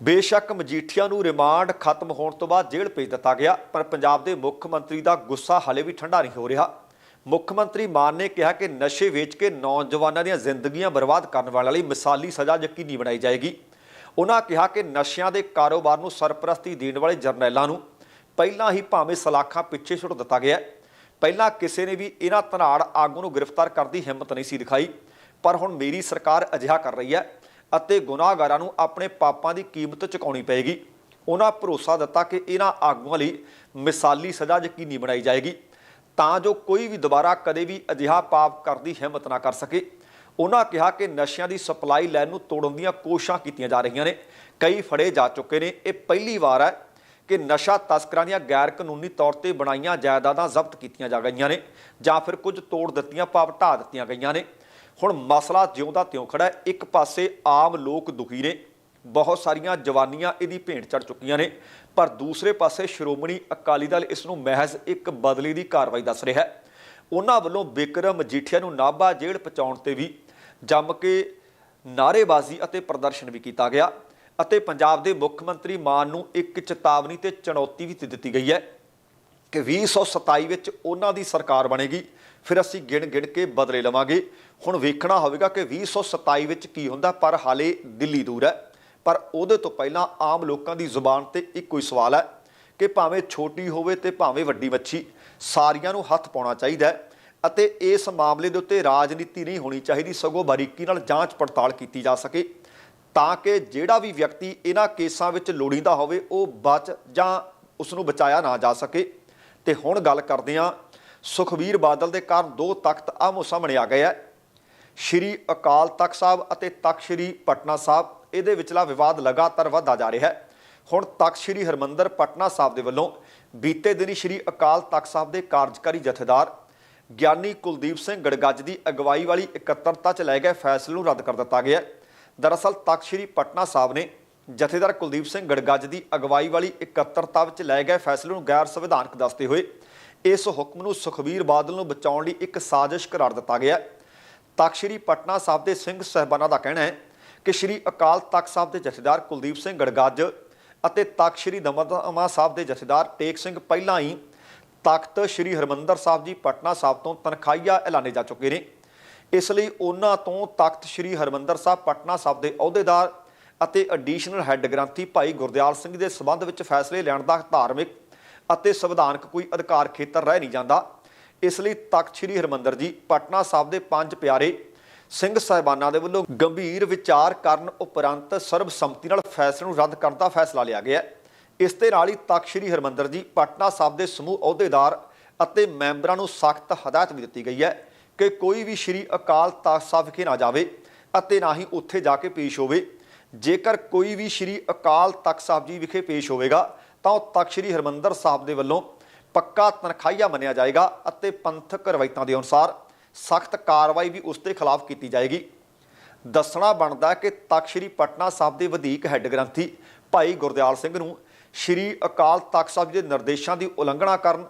ਬੇਸ਼ੱਕ ਮਜੀਠੀਆ ਨੂੰ ਰਿਮਾਂਡ ਖਤਮ ਹੋਣ ਤੋਂ ਬਾਅਦ ਜੇਲ੍ਹ ਭੇਜ ਦਿੱਤਾ ਗਿਆ, ਪਰ ਪੰਜਾਬ ਦੇ ਮੁੱਖ ਮੰਤਰੀ ਦਾ ਗੁੱਸਾ ਹਲੇ ਵੀ ਠੰਡਾ ਨਹੀਂ ਹੋ ਰਿਹਾ। ਮੁੱਖ ਮੰਤਰੀ ਮਾਨ ਨੇ ਕਿਹਾ ਕਿ ਨਸ਼ੇ ਵੇਚ ਕੇ ਨੌਜਵਾਨਾਂ ਦੀਆਂ ਜ਼ਿੰਦਗੀਆਂ ਬਰਬਾਦ ਕਰਨ ਵਾਲਿਆਂ ਲਈ ਮਿਸਾਲੀ ਸਜ਼ਾ ਯਕੀਨੀ ਬਣਾਈ ਜਾਏਗੀ। ਉਹਨਾਂ ਕਿਹਾ ਕਿ ਨਸ਼ਿਆਂ ਦੇ ਕਾਰੋਬਾਰ ਨੂੰ ਸਰਪ੍ਰਸਤੀ ਦੇਣ ਵਾਲੇ ਜਰਨੈਲਾਂ ਨੂੰ ਪਹਿਲਾਂ ਹੀ ਭਾਵੇਂ ਸਲਾਖਾਂ ਪਿੱਛੇ ਛੁੱਟ ਦਿੱਤਾ ਗਿਆ ਪਹਿਲਾਂ ਕਿਸੇ ਨੇ ਵੀ ਇਹਨਾਂ ਧਨਾੜ ਆਗੂ ਨੂੰ ਗ੍ਰਿਫਤਾਰ ਕਰਨ ਦੀ ਹਿੰਮਤ ਨਹੀਂ ਸੀ ਦਿਖਾਈ। ਪਰ ਹੁਣ ਮੇਰੀ ਸਰਕਾਰ ਅਜਿਹਾ ਕਰ ਰਹੀ ਹੈ ਅਤੇ ਗੁਨਾਹਗਾਰਾਂ ਨੂੰ ਆਪਣੇ ਪਾਪਾਂ ਦੀ ਕੀਮਤ ਚੁਕਾਉਣੀ ਪਏਗੀ। ਉਹਨਾਂ ਭਰੋਸਾ ਦਿੱਤਾ ਕਿ ਇਹਨਾਂ ਆਗੂਆਂ ਲਈ ਮਿਸਾਲੀ ਸਜ਼ਾ ਯਕੀਨੀ ਬਣਾਈ ਜਾਏਗੀ। ਤਾਂ ਜੋ ਕੋਈ ਵੀ ਦੁਬਾਰਾ ਕਦੇ ਵੀ ਅਜਿਹਾ ਪਾਪ ਕਰਦੀ ਹਿੰਮਤ ਨਾ ਕਰ ਸਕੇ। ਉਹਨਾਂ ਕਿਹਾ ਕਿ ਨਸ਼ਿਆਂ ਦੀ ਸਪਲਾਈ ਲਾਈਨ ਨੂੰ ਤੋੜਨ ਦੀਆਂ ਕੋਸ਼ਿਸ਼ਾਂ ਕੀਤੀਆਂ ਜਾ ਰਹੀਆਂ ਨੇ। ਕਈ ਫੜੇ ਜਾ ਚੁੱਕੇ ਨੇ। ਇਹ ਪਹਿਲੀ ਵਾਰ ਹੈ ਕਿ ਨਸ਼ਾ ਤਸਕਰਾਂ ਦੀਆਂ ਗੈਰ ਕਾਨੂੰਨੀ ਤੌਰ ਤੇ ਬਣਾਈਆਂ ਜਾਇਦਾਦਾਂ ਜ਼ਬਤ ਕੀਤੀਆਂ ਜਾ ਗਈਆਂ ਨੇ ਜਾਂ ਫਿਰ ਕੁਝ ਤੋੜ ਦਿੱਤੀਆਂ, ਭਾਵ ਢਾਹ ਦਿੱਤੀਆਂ ਗਈਆਂ ਨੇ। ਹੁਣ ਮਸਲਾ ਜਿਉਂਦਾ ਤਿਉਂ ਖੜਾ ਹੈ। ਇੱਕ ਪਾਸੇ ਆਮ ਲੋਕ ਦੁਖੀ ਨੇ, ਬਹੁਤ ਸਾਰੀਆਂ ਜਵਾਨੀਆਂ ਇਹਦੀ ਭੇਂਟ ਚੜ ਚੁੱਕੀਆਂ ਨੇ, ਪਰ ਦੂਸਰੇ ਪਾਸੇ ਸ਼੍ਰੋਮਣੀ ਅਕਾਲੀ ਦਲ ਇਸ ਨੂੰ ਮਹਿਜ਼ ਇੱਕ ਬਦਲੀ ਦੀ ਕਾਰਵਾਈ ਦੱਸ ਰਿਹਾ ਹੈ। ਉਹਨਾਂ ਵੱਲੋਂ ਬਿਕਰਮ ਮਜੀਠੀਆ ਨੂੰ ਨਾਭਾ ਜੇਲ੍ਹ ਪਹੁੰਚਾਉਣ ਤੇ ਵੀ ਜੰਮ ਕੇ ਨਾਅਰੇਬਾਜ਼ੀ ਅਤੇ ਪ੍ਰਦਰਸ਼ਨ ਵੀ ਕੀਤਾ ਗਿਆ ਅਤੇ ਪੰਜਾਬ ਦੇ ਮੁੱਖ ਮੰਤਰੀ ਮਾਨ ਨੂੰ ਇੱਕ ਚੇਤਾਵਨੀ ਤੇ ਚੁਣੌਤੀ ਵੀ ਦਿੱਤੀ ਗਈ ਹੈ। ਕਿ 2027 ਵਿੱਚ ਉਹਨਾਂ ਦੀ ਸਰਕਾਰ ਬਣੇਗੀ। ਫਿਰ ਅਸੀਂ ਗਿਣ ਗਿਣ ਕੇ ਬਦਲੇ ਲਵਾਂਗੇ। ਹੁਣ ਵੇਖਣਾ ਹੋਵੇਗਾ ਕਿ 2027 ਵਿੱਚ ਕੀ ਹੁੰਦਾ, ਪਰ ਹਾਲੇ ਦਿੱਲੀ ਦੂਰ ਹੈ। ਪਰ ਉਹਦੇ ਤੋਂ ਪਹਿਲਾਂ ਆਮ ਲੋਕਾਂ ਦੀ ਜ਼ੁਬਾਨ ਤੇ ਇੱਕੋ ਹੀ ਸਵਾਲ ਹੈ ਕਿ ਭਾਵੇਂ ਛੋਟੀ ਹੋਵੇ ਤੇ ਭਾਵੇਂ ਵੱਡੀ ਮੱਛੀ, ਸਾਰੀਆਂ ਨੂੰ ਹੱਥ ਪਾਉਣਾ ਚਾਹੀਦਾ ਹੈ ਅਤੇ ਇਸ ਮਾਮਲੇ ਦੇ ਉੱਤੇ ਰਾਜਨੀਤੀ ਨਹੀਂ ਹੋਣੀ ਚਾਹੀਦੀ, ਸਗੋਂ ਬਾਰੀਕੀ ਨਾਲ ਜਾਂਚ ਪੜਤਾਲ ਕੀਤੀ ਜਾ ਸਕੇ ਤਾਂ ਕਿ ਜਿਹੜਾ ਵੀ ਵਿਅਕਤੀ ਇਹਨਾਂ ਕੇਸਾਂ ਵਿੱਚ ਲੋੜੀਂਦਾ ਹੋਵੇ, ਉਹ ਬਚ ਜਾਂ ਉਸ ਨੂੰ ਬਚਾਇਆ ਨਾ ਜਾ ਸਕੇ। ਤੇ ਹੁਣ ਗੱਲ ਕਰਦੇ ਹਾਂ ਸੁਖਬੀਰ ਬਾਦਲ ਦੇ ਕਾਰਨ ਦੋ ਤਖਤ ਆਮੋ ਸਾਹਮਣੇ ਆ ਗਏ ਹੈ ਸ਼੍ਰੀ ਅਕਾਲ ਤਖਤ ਸਾਹਿਬ ਅਤੇ ਤਖਤ ਸ਼੍ਰੀ ਪਟਨਾ ਸਾਹਿਬ, ਇਹਦੇ ਵਿਚਲਾ ਵਿਵਾਦ ਲਗਾਤਾਰ ਵਧਦਾ ਜਾ ਰਿਹਾ ਹੈ। ਹੁਣ ਤਖਤ ਸ਼੍ਰੀ ਹਰਮੰਦਰ ਪਟਨਾ ਸਾਹਿਬ ਦੇ ਵੱਲੋਂ ਬੀਤੇ ਦਿਨੀ ਸ਼੍ਰੀ ਅਕਾਲ ਤਖਤ ਸਾਹਿਬ ਦੇ ਕਾਰਜਕਾਰੀ ਜਥੇਦਾਰ ਗਿਆਨੀ ਕੁਲਦੀਪ ਸਿੰਘ ਗੜਗੱਜ ਦੀ ਅਗਵਾਈ ਵਾਲੀ ਇਕੱਤਰਤਾ 'ਚ ਲੈ ਗਏ ਫੈਸਲੇ ਨੂੰ ਰੱਦ ਕਰ ਦਿੱਤਾ ਗਿਆ ਦਰਅਸਲ ਤਖਤ ਸ਼੍ਰੀ ਪਟਨਾ ਸਾਹਿਬ ਨੇ ਜਥੇਦਾਰ ਕੁਲਦੀਪ ਸਿੰਘ ਗੜਗੱਜ ਦੀ ਅਗਵਾਈ ਵਾਲੀ ਇਕੱਤਰਤਾ ਵਿੱਚ ਲਏ ਗਏ ਫੈਸਲੇ ਨੂੰ ਗੈਰ ਸੰਵਿਧਾਨਕ ਦੱਸਦੇ ਹੋਏ, ਇਸ ਹੁਕਮ ਨੂੰ ਸੁਖਬੀਰ ਬਾਦਲ ਨੂੰ ਬਚਾਉਣ ਲਈ ਇੱਕ ਸਾਜ਼ਿਸ਼ ਕਰਾਰ ਦਿੱਤਾ ਗਿਆ ਤਖਤ ਸ਼੍ਰੀ ਪਟਨਾ ਸਾਹਿਬ ਦੇ ਸਿੰਘ ਸਹਿਬਾਨਾਂ ਦਾ ਕਹਿਣਾ ਹੈ ਕਿ ਸ਼੍ਰੀ ਅਕਾਲ ਤਖਤ ਸਾਹਿਬ ਦੇ ਜਥੇਦਾਰ ਕੁਲਦੀਪ ਸਿੰਘ ਗੜਗੱਜ ਅਤੇ ਤਖਤ ਸ਼੍ਰੀ ਦਮਦਮਾ ਸਾਹਿਬ ਦੇ ਜਥੇਦਾਰ ਟੇਕ ਸਿੰਘ ਪਹਿਲਾਂ ਹੀ ਤਖਤ ਸ਼੍ਰੀ ਹਰਮੰਦਰ ਸਾਹਿਬ ਜੀ ਪਟਨਾ ਸਾਹਿਬ ਤੋਂ ਤਨਖਾਹੀਆ ਐਲਾਨੇ ਜਾ ਚੁੱਕੇ ਨੇ। ਇਸ ਲਈ ਉਹਨਾਂ ਤੋਂ ਤਖਤ ਸ਼੍ਰੀ ਹਰਮੰਦਰ ਸਾਹਿਬ, ਪਟਨਾ ਸਾਹਿਬ ਦੇ ਅਹੁਦੇਦਾਰ ਅਤੇ ਐਡੀਸ਼ਨਲ ਹੈੱਡ ਗ੍ਰੰਥੀ ਭਾਈ ਗੁਰਦਿਆਲ ਸਿੰਘ ਦੇ ਸਬੰਧ ਵਿੱਚ ਫੈਸਲੇ ਲੈਣ ਦਾ ਧਾਰਮਿਕ ਅਤੇ ਸੰਵਿਧਾਨਕ ਕੋਈ ਅਧਿਕਾਰ ਖੇਤਰ ਰਹਿ ਨਹੀਂ ਜਾਂਦਾ। ਇਸ ਲਈ ਤਖਤ ਸ਼੍ਰੀ ਹਰਮੰਦਰ ਜੀ, ਪਟਨਾ ਸਾਹਿਬ ਦੇ ਪੰਜ ਪਿਆਰੇ ਸਿੰਘ ਸਾਹਿਬਾਨਾਂ ਦੇ ਵੱਲੋਂ ਗੰਭੀਰ ਵਿਚਾਰ ਕਰਨ ਉਪਰੰਤ ਸਰਬਸੰਮਤੀ ਨਾਲ ਫੈਸਲੇ ਨੂੰ ਰੱਦ ਕਰਨ ਦਾ ਫੈਸਲਾ ਲਿਆ ਗਿਆ ਇਸ ਦੇ ਨਾਲ ਹੀ ਤਖਤ ਸ਼੍ਰੀ ਹਰਮੰਦਰ ਜੀ, ਪਟਨਾ ਸਾਹਿਬ ਦੇ ਸਮੂਹ ਅਹੁਦੇਦਾਰ ਅਤੇ ਮੈਂਬਰਾਂ ਨੂੰ ਸਖਤ ਹਦਾਇਤ ਵੀ ਦਿੱਤੀ ਗਈ ਹੈ ਕਿ ਕੋਈ ਵੀ ਸ਼੍ਰੀ ਅਕਾਲ ਤਖਤ ਸਾਹਿਬ ਵਿਖੇ ਨਾ ਜਾਵੇ ਅਤੇ ਨਾ ਹੀ ਉੱਥੇ ਜਾ ਕੇ ਪੇਸ਼ ਹੋਵੇ। ਜੇਕਰ ਕੋਈ ਵੀ ਸ਼੍ਰੀ ਅਕਾਲ ਤਖਤ ਸਾਹਿਬ ਜੀ ਵਿਖੇ ਪੇਸ਼ ਹੋਵੇਗਾ, ਤਾਂ ਉਹ ਤਖਤ ਸ਼੍ਰੀ ਹਰਮੰਦਰ ਸਾਹਿਬ ਦੇ ਵੱਲੋਂ ਪੱਕਾ ਤਨਖਾਹੀਆ ਮੰਨਿਆ ਜਾਏਗਾ ਅਤੇ ਪੰਥਕ ਰਵਾਇਤਾਂ ਦੇ ਅਨੁਸਾਰ ਸਖਤ ਕਾਰਵਾਈ ਵੀ ਉਸ ਦੇ ਖਿਲਾਫ ਕੀਤੀ ਜਾਏਗੀ। ਦੱਸਣਾ ਬਣਦਾ ਕਿ ਤਖਤ ਸ਼੍ਰੀ ਪਟਨਾ ਸਾਹਿਬ ਦੇ ਵਧੀਕ ਹੈੱਡ ਗ੍ਰੰਥੀ ਭਾਈ ਗੁਰਦਿਆਲ ਸਿੰਘ ਨੂੰ ਸ਼੍ਰੀ ਅਕਾਲ ਤਖਤ ਸਾਹਿਬ ਜੀ ਦੇ ਨਿਰਦੇਸ਼ਾਂ ਦੀ ਉਲੰਘਣਾ ਕਰਨ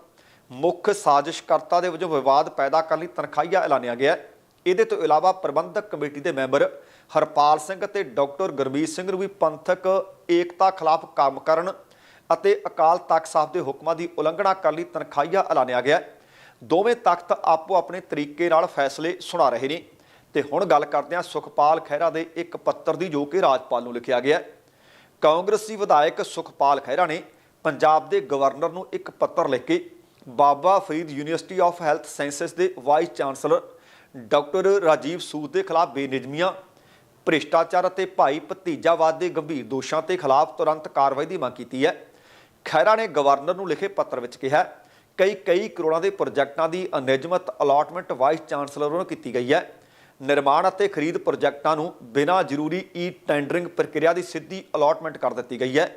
ਮੁੱਖ ਸਾਜ਼ਿਸ਼ਕਰਤਾ ਦੇ ਵਜੋਂ ਵਿਵਾਦ ਪੈਦਾ ਕਰਨ ਲਈ ਤਨਖਾਹੀਆ ਐਲਾਨਿਆ ਗਿਆ ਇਹਦੇ ਤੋਂ ਇਲਾਵਾ ਪ੍ਰਬੰਧਕ ਕਮੇਟੀ ਦੇ ਮੈਂਬਰ ਹਰਪਾਲ ਸਿੰਘ ਅਤੇ ਡਾਕਟਰ ਗੁਰਮੀਤ ਸਿੰਘ ਨੂੰ ਵੀ ਪੰਥਕ ਏਕਤਾ ਖਿਲਾਫ ਕੰਮ ਕਰਨ ਅਤੇ ਅਕਾਲ ਤਖਤ ਸਾਹਿਬ ਦੇ ਹੁਕਮਾਂ ਦੀ ਉਲੰਘਣਾ ਕਰਨ ਲਈ ਤਨਖਾਹੀਆ ਐਲਾਨਿਆ ਗਿਆ ਦੋਵੇਂ ਤਖਤ ਆਪੋ ਆਪਣੇ ਤਰੀਕੇ ਨਾਲ ਫੈਸਲੇ ਸੁਣਾ ਰਹੇ ਨੇ। ਤੇ ਹੁਣ ਗੱਲ ਕਰਦੇ ਹਾਂ ਸੁਖਪਾਲ ਖਹਿਰਾ ਦੇ ਇੱਕ ਪੱਤਰ ਦੀ ਜੋ ਕਿ ਰਾਜਪਾਲ ਨੂੰ ਲਿਖਿਆ ਗਿਆ ਕਾਂਗਰਸੀ ਵਿਧਾਇਕ ਸੁਖਪਾਲ ਖਹਿਰਾ ਨੇ ਪੰਜਾਬ ਦੇ ਗਵਰਨਰ ਨੂੰ ਇੱਕ ਪੱਤਰ ਲਿਖ ਕੇ Baba Farid university of health sciences ਦੇ vice chancellor doctor Rajiv Sood ਦੇ ਖਿਲਾਫ ਬੇਨਿਜ਼ਮੀਆਂ ਭ੍ਰਿਸ਼ਟਾਚਾਰ ਅਤੇ ਭਾਈ ਭਤੀਜਾਵਾਦ ਦੇ ਗੰਭੀਰ ਦੋਸ਼ਾਂ ਤੇ ਖਿਲਾਫ ਤੁਰੰਤ ਕਾਰਵਾਈ ਦੀ ਮੰਗ ਕੀਤੀ ਹੈ। ਖੈਰਾ ਨੇ ਗਵਰਨਰ ਨੂੰ ਲਿਖੇ ਪੱਤਰ ਵਿੱਚ ਕਿਹਾ ਕਈ ਕਈ ਕਰੋੜਾਂ ਦੇ ਪ੍ਰੋਜੈਕਟਾਂ ਦੀ ਅਨਿਯਮਤ ਅਲਾਟਮੈਂਟ ਵਾਈਸ ਚਾਂਸਲਰ ਵੱਲੋਂ ਕੀਤੀ ਗਈ ਹੈ। ਨਿਰਮਾਣ ਅਤੇ ਖਰੀਦ ਪ੍ਰੋਜੈਕਟਾਂ ਨੂੰ ਬਿਨਾਂ ਜ਼ਰੂਰੀ ਈ ਟੈਂਡਰਿੰਗ ਪ੍ਰਕਿਰਿਆ ਦੀ ਸਿੱਧੀ ਅਲਾਟਮੈਂਟ ਕਰ ਦਿੱਤੀ ਗਈ ਹੈ।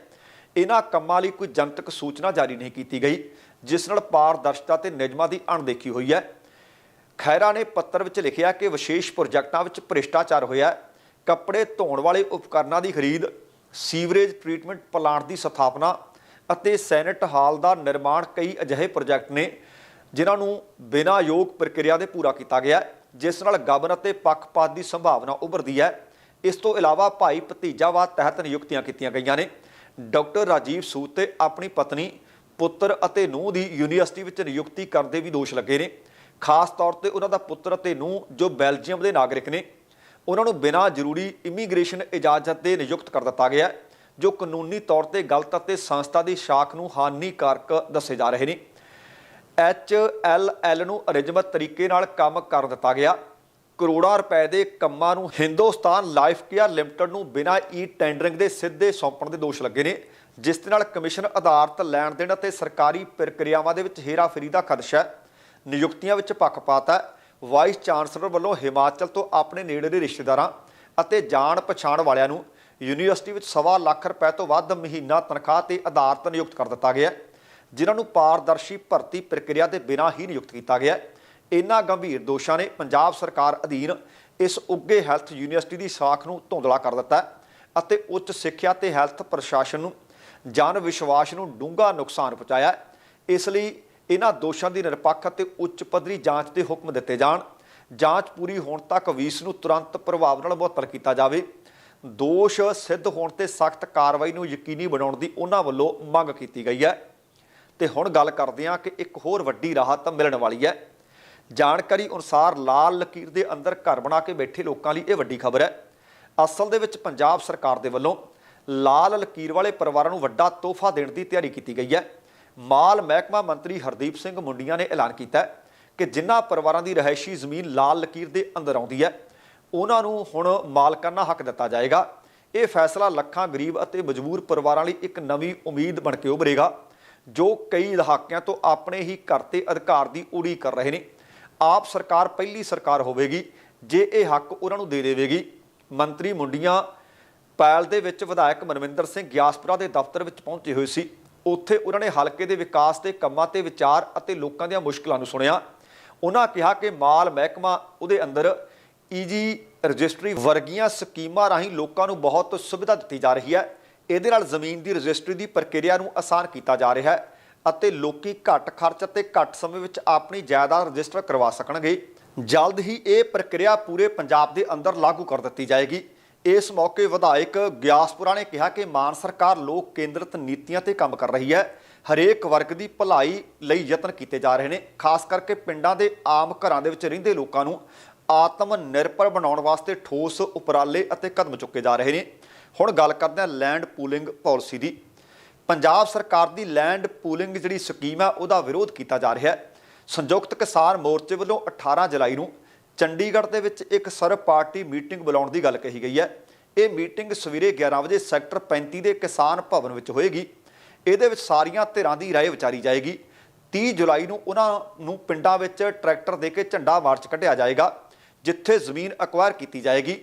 ਇਹਨਾਂ ਕੰਮਾਂ ਲਈ ਕੋਈ ਜਨਤਕ ਸੂਚਨਾ ਜਾਰੀ ਨਹੀਂ ਕੀਤੀ ਗਈ, ਜਿਸ ਨਾਲ ਪਾਰਦਰਸ਼ਤਾ ਤੇ ਨਿਯਮਾਂ ਦੀ ਅਣਦੇਖੀ ਹੋਈ ਹੈ। ਖੈਰਾ ਨੇ ਪੱਤਰ ਵਿੱਚ ਲਿਖਿਆ ਕਿ ਵਿਸ਼ੇਸ਼ ਪ੍ਰੋਜੈਕਟਾਂ ਵਿੱਚ ਭ੍ਰਿਸ਼ਟਾਚਾਰ ਹੋਇਆ ਕੱਪੜੇ ਧੋਣ ਵਾਲੇ ਉਪਕਰਨਾਂ ਦੀ ਖਰੀਦ, ਸੀਵਰੇਜ ਟ੍ਰੀਟਮੈਂਟ ਪਲਾਂਟ ਦੀ ਸਥਾਪਨਾ ਅਤੇ ਸੈਨੇਟ ਹਾਲ ਦਾ ਨਿਰਮਾਣ ਕਈ ਅਜਿਹੇ ਪ੍ਰੋਜੈਕਟ ਨੇ, ਜਿਨ੍ਹਾਂ ਨੂੰ ਬਿਨਾਂ ਯੋਗ ਪ੍ਰਕਿਰਿਆ ਦੇ ਪੂਰਾ ਕੀਤਾ ਗਿਆ ਜਿਸ ਨਾਲ ਗਬਨ ਅਤੇ ਪੱਖਪਾਤ ਦੀ ਸੰਭਾਵਨਾ ਉਭਰਦੀ ਹੈ। ਇਸ ਤੋਂ ਇਲਾਵਾ ਭਾਈ ਭਤੀਜਾਵਾਦ ਤਹਿਤ ਨਿਯੁਕਤੀਆਂ ਕੀਤੀਆਂ ਗਈਆਂ ਨੇ। ਡਾਕਟਰ ਰਾਜੀਵ ਸੂਦ ਤੇ ਆਪਣੀ ਪਤਨੀ, ਪੁੱਤਰ ਅਤੇ ਨੂੰਹ ਦੀ ਯੂਨੀਵਰਸਿਟੀ ਵਿੱਚ ਨਿਯੁਕਤੀ ਕਰਨ ਦੇ ਵੀ ਦੋਸ਼ ਲੱਗੇ ਨੇ। ਖਾਸ ਤੌਰ ਤੇ ਉਹਨਾਂ ਦਾ ਪੁੱਤਰ ਅਤੇ ਨੂੰਹ ਜੋ ਬੈਲਜੀਅਮ ਦੇ ਨਾਗਰਿਕ ਨੇ। ਉਹਨਾਂ ਨੂੰ ਬਿਨਾਂ ਜ਼ਰੂਰੀ ਇਮੀਗ੍ਰੇਸ਼ਨ ਇਜਾਜ਼ਤ ਦੇ ਨਿਯੁਕਤ ਕਰ ਦਿੱਤਾ ਗਿਆ ਜੋ ਕਾਨੂੰਨੀ ਤੌਰ ਤੇ ਗਲਤ ਅਤੇ ਸੰਸਥਾ ਦੀ ਸ਼ਾਖ ਨੂੰ ਹਾਨੀਕਾਰਕ ਦੱਸੇ ਜਾ ਰਹੇ ਨੇ। ਐਚ ਐਲ ਐਲ ਨੂੰ ਅਰੇਂਜਮੈਂਟ ਤਰੀਕੇ ਨਾਲ ਕੰਮ ਕਰ ਦਿੱਤਾ ਗਿਆ। ਕਰੋੜਾਂ ਰੁਪਏ ਦੇ ਕੰਮਾਂ ਨੂੰ ਹਿੰਦੁਸਤਾਨ ਲਾਈਫ ਕੇਅਰ ਲਿਮਟਿਡ ਨੂੰ ਬਿਨਾਂ ਈ ਟੈਂਡਰਿੰਗ ਦੇ ਸਿੱਧੇ ਸੌਂਪਣ ਦੇ ਦੋਸ਼ ਲੱਗੇ ਨੇ, ਜਿਸ ਦੇ ਨਾਲ ਕਮਿਸ਼ਨ ਆਧਾਰਿਤ ਲੈਣ ਦੇਣ ਅਤੇ ਸਰਕਾਰੀ ਪ੍ਰਕਿਰਿਆਵਾਂ ਦੇ ਵਿੱਚ ਹੇਰਾਫੇਰੀ ਦਾ ਖਦਸ਼ਾ ਹੈ। ਨਿਯੁਕਤੀਆਂ ਵਿੱਚ ਪੱਖਪਾਤ ਹੈ। ਵਾਈਸ ਚਾਂਸਲਰ ਵੱਲੋਂ ਹਿਮਾਚਲ ਤੋਂ ਆਪਣੇ ਨੇੜੇ ਦੇ ਰਿਸ਼ਤੇਦਾਰਾਂ ਅਤੇ ਜਾਣ ਪਛਾਣ ਵਾਲਿਆਂ ਨੂੰ ਯੂਨੀਵਰਸਿਟੀ ਵਿੱਚ ਸਵਾ ਲੱਖ ਰੁਪਏ ਤੋਂ ਵੱਧ ਮਹੀਨਾ ਤਨਖਾਹ ਤੇ ਆਧਾਰਿਤ ਨਿਯੁਕਤ ਕਰ ਦਿੱਤਾ ਗਿਆ ਜਿਨ੍ਹਾਂ ਨੂੰ ਪਾਰਦਰਸ਼ੀ ਭਰਤੀ ਪ੍ਰਕਿਰਿਆ ਦੇ ਬਿਨਾਂ ਹੀ ਨਿਯੁਕਤ ਕੀਤਾ ਗਿਆ ਹੈ। ਇਨ੍ਹਾਂ ਗੰਭੀਰ ਦੋਸ਼ਾਂ ਨੇ ਪੰਜਾਬ ਸਰਕਾਰ ਅਧੀਨ ਇਸ ਉੱਗੇ ਹੈਲਥ ਯੂਨੀਵਰਸਿਟੀ ਦੀ ਸਾਖ ਨੂੰ ਧੁੰਦਲਾ ਕਰ ਦਿੱਤਾ ਅਤੇ ਉੱਚ ਸਿੱਖਿਆ ਤੇ ਹੈਲਥ ਪ੍ਰਸ਼ਾਸਨ ਨੂੰ ਜਨ ਵਿਸ਼ਵਾਸ ਨੂੰ ਡੂੰਘਾ ਨੁਕਸਾਨ ਪਹੁੰਚਾਇਆ ਇਸ ਲਈ ਇਹਨਾਂ ਦੋਸ਼ਾਂ ਦੀ ਨਿਰਪੱਖ ਅਤੇ ਉੱਚ ਪੱਧਰੀ ਜਾਂਚ ਦੇ ਹੁਕਮ ਦਿੱਤੇ ਜਾਣ। ਜਾਂਚ ਪੂਰੀ ਹੋਣ ਤੱਕ ਵੀਸ ਨੂੰ ਤੁਰੰਤ ਪ੍ਰਭਾਵ ਨਾਲ ਮੁਅੱਤਲ ਕੀਤਾ ਜਾਵੇ। ਦੋਸ਼ ਸਿੱਧ ਹੋਣ ਤੇ ਸਖਤ ਕਾਰਵਾਈ ਨੂੰ ਯਕੀਨੀ ਬਣਾਉਣ ਦੀ ਉਹਨਾਂ ਵੱਲੋਂ ਮੰਗ ਕੀਤੀ ਗਈ ਹੈ। ਤੇ ਹੁਣ ਗੱਲ ਕਰਦੇ ਹਾਂ ਕਿ ਇੱਕ ਹੋਰ ਵੱਡੀ ਰਾਹਤ ਮਿਲਣ ਵਾਲੀ ਹੈ। ਜਾਣਕਾਰੀ ਅਨੁਸਾਰ ਲਾਲ ਲਕੀਰ ਦੇ ਅੰਦਰ ਘਰ ਬਣਾ ਕੇ ਬੈਠੇ ਲੋਕਾਂ ਲਈ ਇਹ ਵੱਡੀ ਖਬਰ ਹੈ। ਅਸਲ ਦੇ ਵਿੱਚ ਪੰਜਾਬ ਸਰਕਾਰ ਦੇ ਵੱਲੋਂ ਲਾਲ ਲਕੀਰ ਵਾਲੇ ਪਰਿਵਾਰਾਂ ਨੂੰ ਵੱਡਾ ਤੋਹਫਾ ਦੇਣ ਦੀ ਤਿਆਰੀ ਕੀਤੀ ਗਈ ਹੈ। ਮਾਲ ਮਹਿਕਮਾ ਮੰਤਰੀ ਹਰਦੀਪ ਸਿੰਘ ਮੁੰਡੀਆਂ ਨੇ ਐਲਾਨ ਕੀਤਾ ਕਿ ਜਿਨ੍ਹਾਂ ਪਰਿਵਾਰਾਂ ਦੀ ਰਹਿائشੀ ਜ਼ਮੀਨ ਲਾਲ ਲਕੀਰ ਦੇ ਅੰਦਰ ਆਉਂਦੀ ਹੈ, ਉਹਨਾਂ ਨੂੰ ਹੁਣ ਮਾਲਕਾਨਾ ਹੱਕ ਦਿੱਤਾ ਜਾਏਗਾ। ਇਹ ਫੈਸਲਾ ਲੱਖਾਂ ਗਰੀਬ ਅਤੇ ਮਜਬੂਰ ਪਰਿਵਾਰਾਂ ਲਈ ਇੱਕ ਨਵੀਂ ਉਮੀਦ ਬਣ ਕੇ ਉਭਰੇਗਾ, ਜੋ ਕਈ ਦਹਾਕਿਆਂ ਤੋਂ ਆਪਣੇ ਹੀ ਘਰ ਤੇ ਅਧਿਕਾਰ ਦੀ ਉਡੀਕ ਕਰ ਰਹੇ ਨੇ। ਆਪ ਸਰਕਾਰ ਪਹਿਲੀ ਸਰਕਾਰ ਹੋਵੇਗੀ, ਜੇ ਇਹ ਹੱਕ ਉਹਨਾਂ ਨੂੰ ਦੇ ਦੇਵੇਗੀ। ਮੰਤਰੀ ਮੁੰਡੀਆਂ ਪੈਲ ਦੇ ਵਿੱਚ ਵਿਧਾਇਕ ਮਨਵਿੰਦਰ ਸਿੰਘ ਗਿਆਸਪੁਰਾ ਦੇ ਦਫ਼ਤਰ ਵਿੱਚ ਪਹੁੰਚੇ ਹੋਏ ਸੀ। ਉੱਥੇ ਉਹਨਾਂ ਨੇ ਹਲਕੇ ਦੇ ਵਿਕਾਸ ਦੇ ਕੰਮਾਂ ਤੇ ਵਿਚਾਰ ਅਤੇ ਲੋਕਾਂ ਦੀਆਂ ਮੁਸ਼ਕਲਾਂ ਨੂੰ ਸੁਣਿਆ। ਉਹਨਾਂ ਕਿਹਾ ਕਿ ਮਾਲ ਮਹਿਕਮਾ ਉਹਦੇ ਅੰਦਰ ਈਜੀ ਰਜਿਸਟਰੀ ਵਰਗੀਆਂ ਸਕੀਮਾਂ ਰਾਹੀਂ ਲੋਕਾਂ ਨੂੰ ਬਹੁਤ ਸੁਵਿਧਾ ਦਿੱਤੀ ਜਾ ਰਹੀ ਹੈ। ਇਹਦੇ ਨਾਲ ਜ਼ਮੀਨ ਦੀ ਰਜਿਸਟਰੀ ਦੀ ਪ੍ਰਕਿਰਿਆ ਨੂੰ ਆਸਾਨ ਕੀਤਾ ਜਾ ਰਿਹਾ ਹੈ ਅਤੇ ਲੋਕੀ ਘੱਟ ਖਰਚ ਅਤੇ ਘੱਟ ਸਮੇਂ ਵਿੱਚ ਆਪਣੀ ਜਾਇਦਾਦ ਰਜਿਸਟਰ ਕਰਵਾ ਸਕਣਗੇ। ਜਲਦ ਹੀ ਇਹ ਪ੍ਰਕਿਰਿਆ ਪੂਰੇ ਪੰਜਾਬ ਦੇ ਅੰਦਰ ਲਾਗੂ ਕਰ ਦਿੱਤੀ ਜਾਏਗੀ। ਇਸ ਮੌਕੇ ਵਿਧਾਇਕ ਗਿਆਸਪੁਰਾ ਨੇ ਕਿਹਾ ਕਿ ਮਾਨ ਸਰਕਾਰ ਲੋਕ ਕੇਂਦਰਿਤ ਨੀਤੀਆਂ ਤੇ ਕੰਮ ਕਰ ਰਹੀ ਹੈ। ਹਰੇਕ ਵਰਗ ਦੀ ਭਲਾਈ ਲਈ ਯਤਨ ਕੀਤੇ ਜਾ ਰਹੇ ਨੇ। ਖਾਸ ਕਰਕੇ ਪਿੰਡਾਂ ਦੇ ਆਮ ਘਰਾਂ ਦੇ ਵਿੱਚ ਰਹਿੰਦੇ ਲੋਕਾਂ ਨੂੰ ਆਤਮ ਨਿਰਭਰ ਬਣਾਉਣ ਵਾਸਤੇ ਠੋਸ ਉਪਰਾਲੇ ਅਤੇ ਕਦਮ ਚੁੱਕੇ ਜਾ ਰਹੇ ਨੇ। ਹੁਣ ਗੱਲ ਕਰਦੇ ਹਾਂ ਲੈਂਡ ਪੂਲਿੰਗ ਪਾਲਿਸੀ ਦੀ। ਪੰਜਾਬ ਸਰਕਾਰ ਦੀ ਲੈਂਡ ਪੂਲਿੰਗ ਜਿਹੜੀ ਸਕੀਮ ਹੈ ਉਹਦਾ ਵਿਰੋਧ ਕੀਤਾ ਜਾ ਰਿਹਾ ਹੈ। ਸੰਯੁਕਤ ਕਿਸਾਨ ਮੋਰਚੇ ਵੱਲੋਂ 18 ਜੁਲਾਈ ਨੂੰ ਚੰਡੀਗੜ੍ਹ ਦੇ ਵਿੱਚ ਇੱਕ ਸਰਬ ਪਾਰਟੀ ਮੀਟਿੰਗ ਬੁਲਾਉਣ ਦੀ ਗੱਲ ਕਹੀ ਗਈ ਹੈ। ਇਹ ਮੀਟਿੰਗ ਸਵੇਰੇ 11 ਵਜੇ ਸੈਕਟਰ 35 ਦੇ ਕਿਸਾਨ ਭਵਨ ਵਿੱਚ ਹੋਏਗੀ। ਇਹਦੇ ਵਿੱਚ ਸਾਰੀਆਂ ਧਿਰਾਂ ਦੀ ਰਾਏ ਵਿਚਾਰੀ ਜਾਏਗੀ। 30 ਜੁਲਾਈ ਨੂੰ ਉਹਨਾਂ ਨੂੰ ਪਿੰਡਾਂ ਵਿੱਚ ਟਰੈਕਟਰ ਦੇ ਕੇ ਝੰਡਾ ਮਾਰਚ ਕੱਢਿਆ ਜਾਏਗਾ, ਜਿੱਥੇ ਜ਼ਮੀਨ ਅਕਵਾਇਰ ਕੀਤੀ ਜਾਏਗੀ।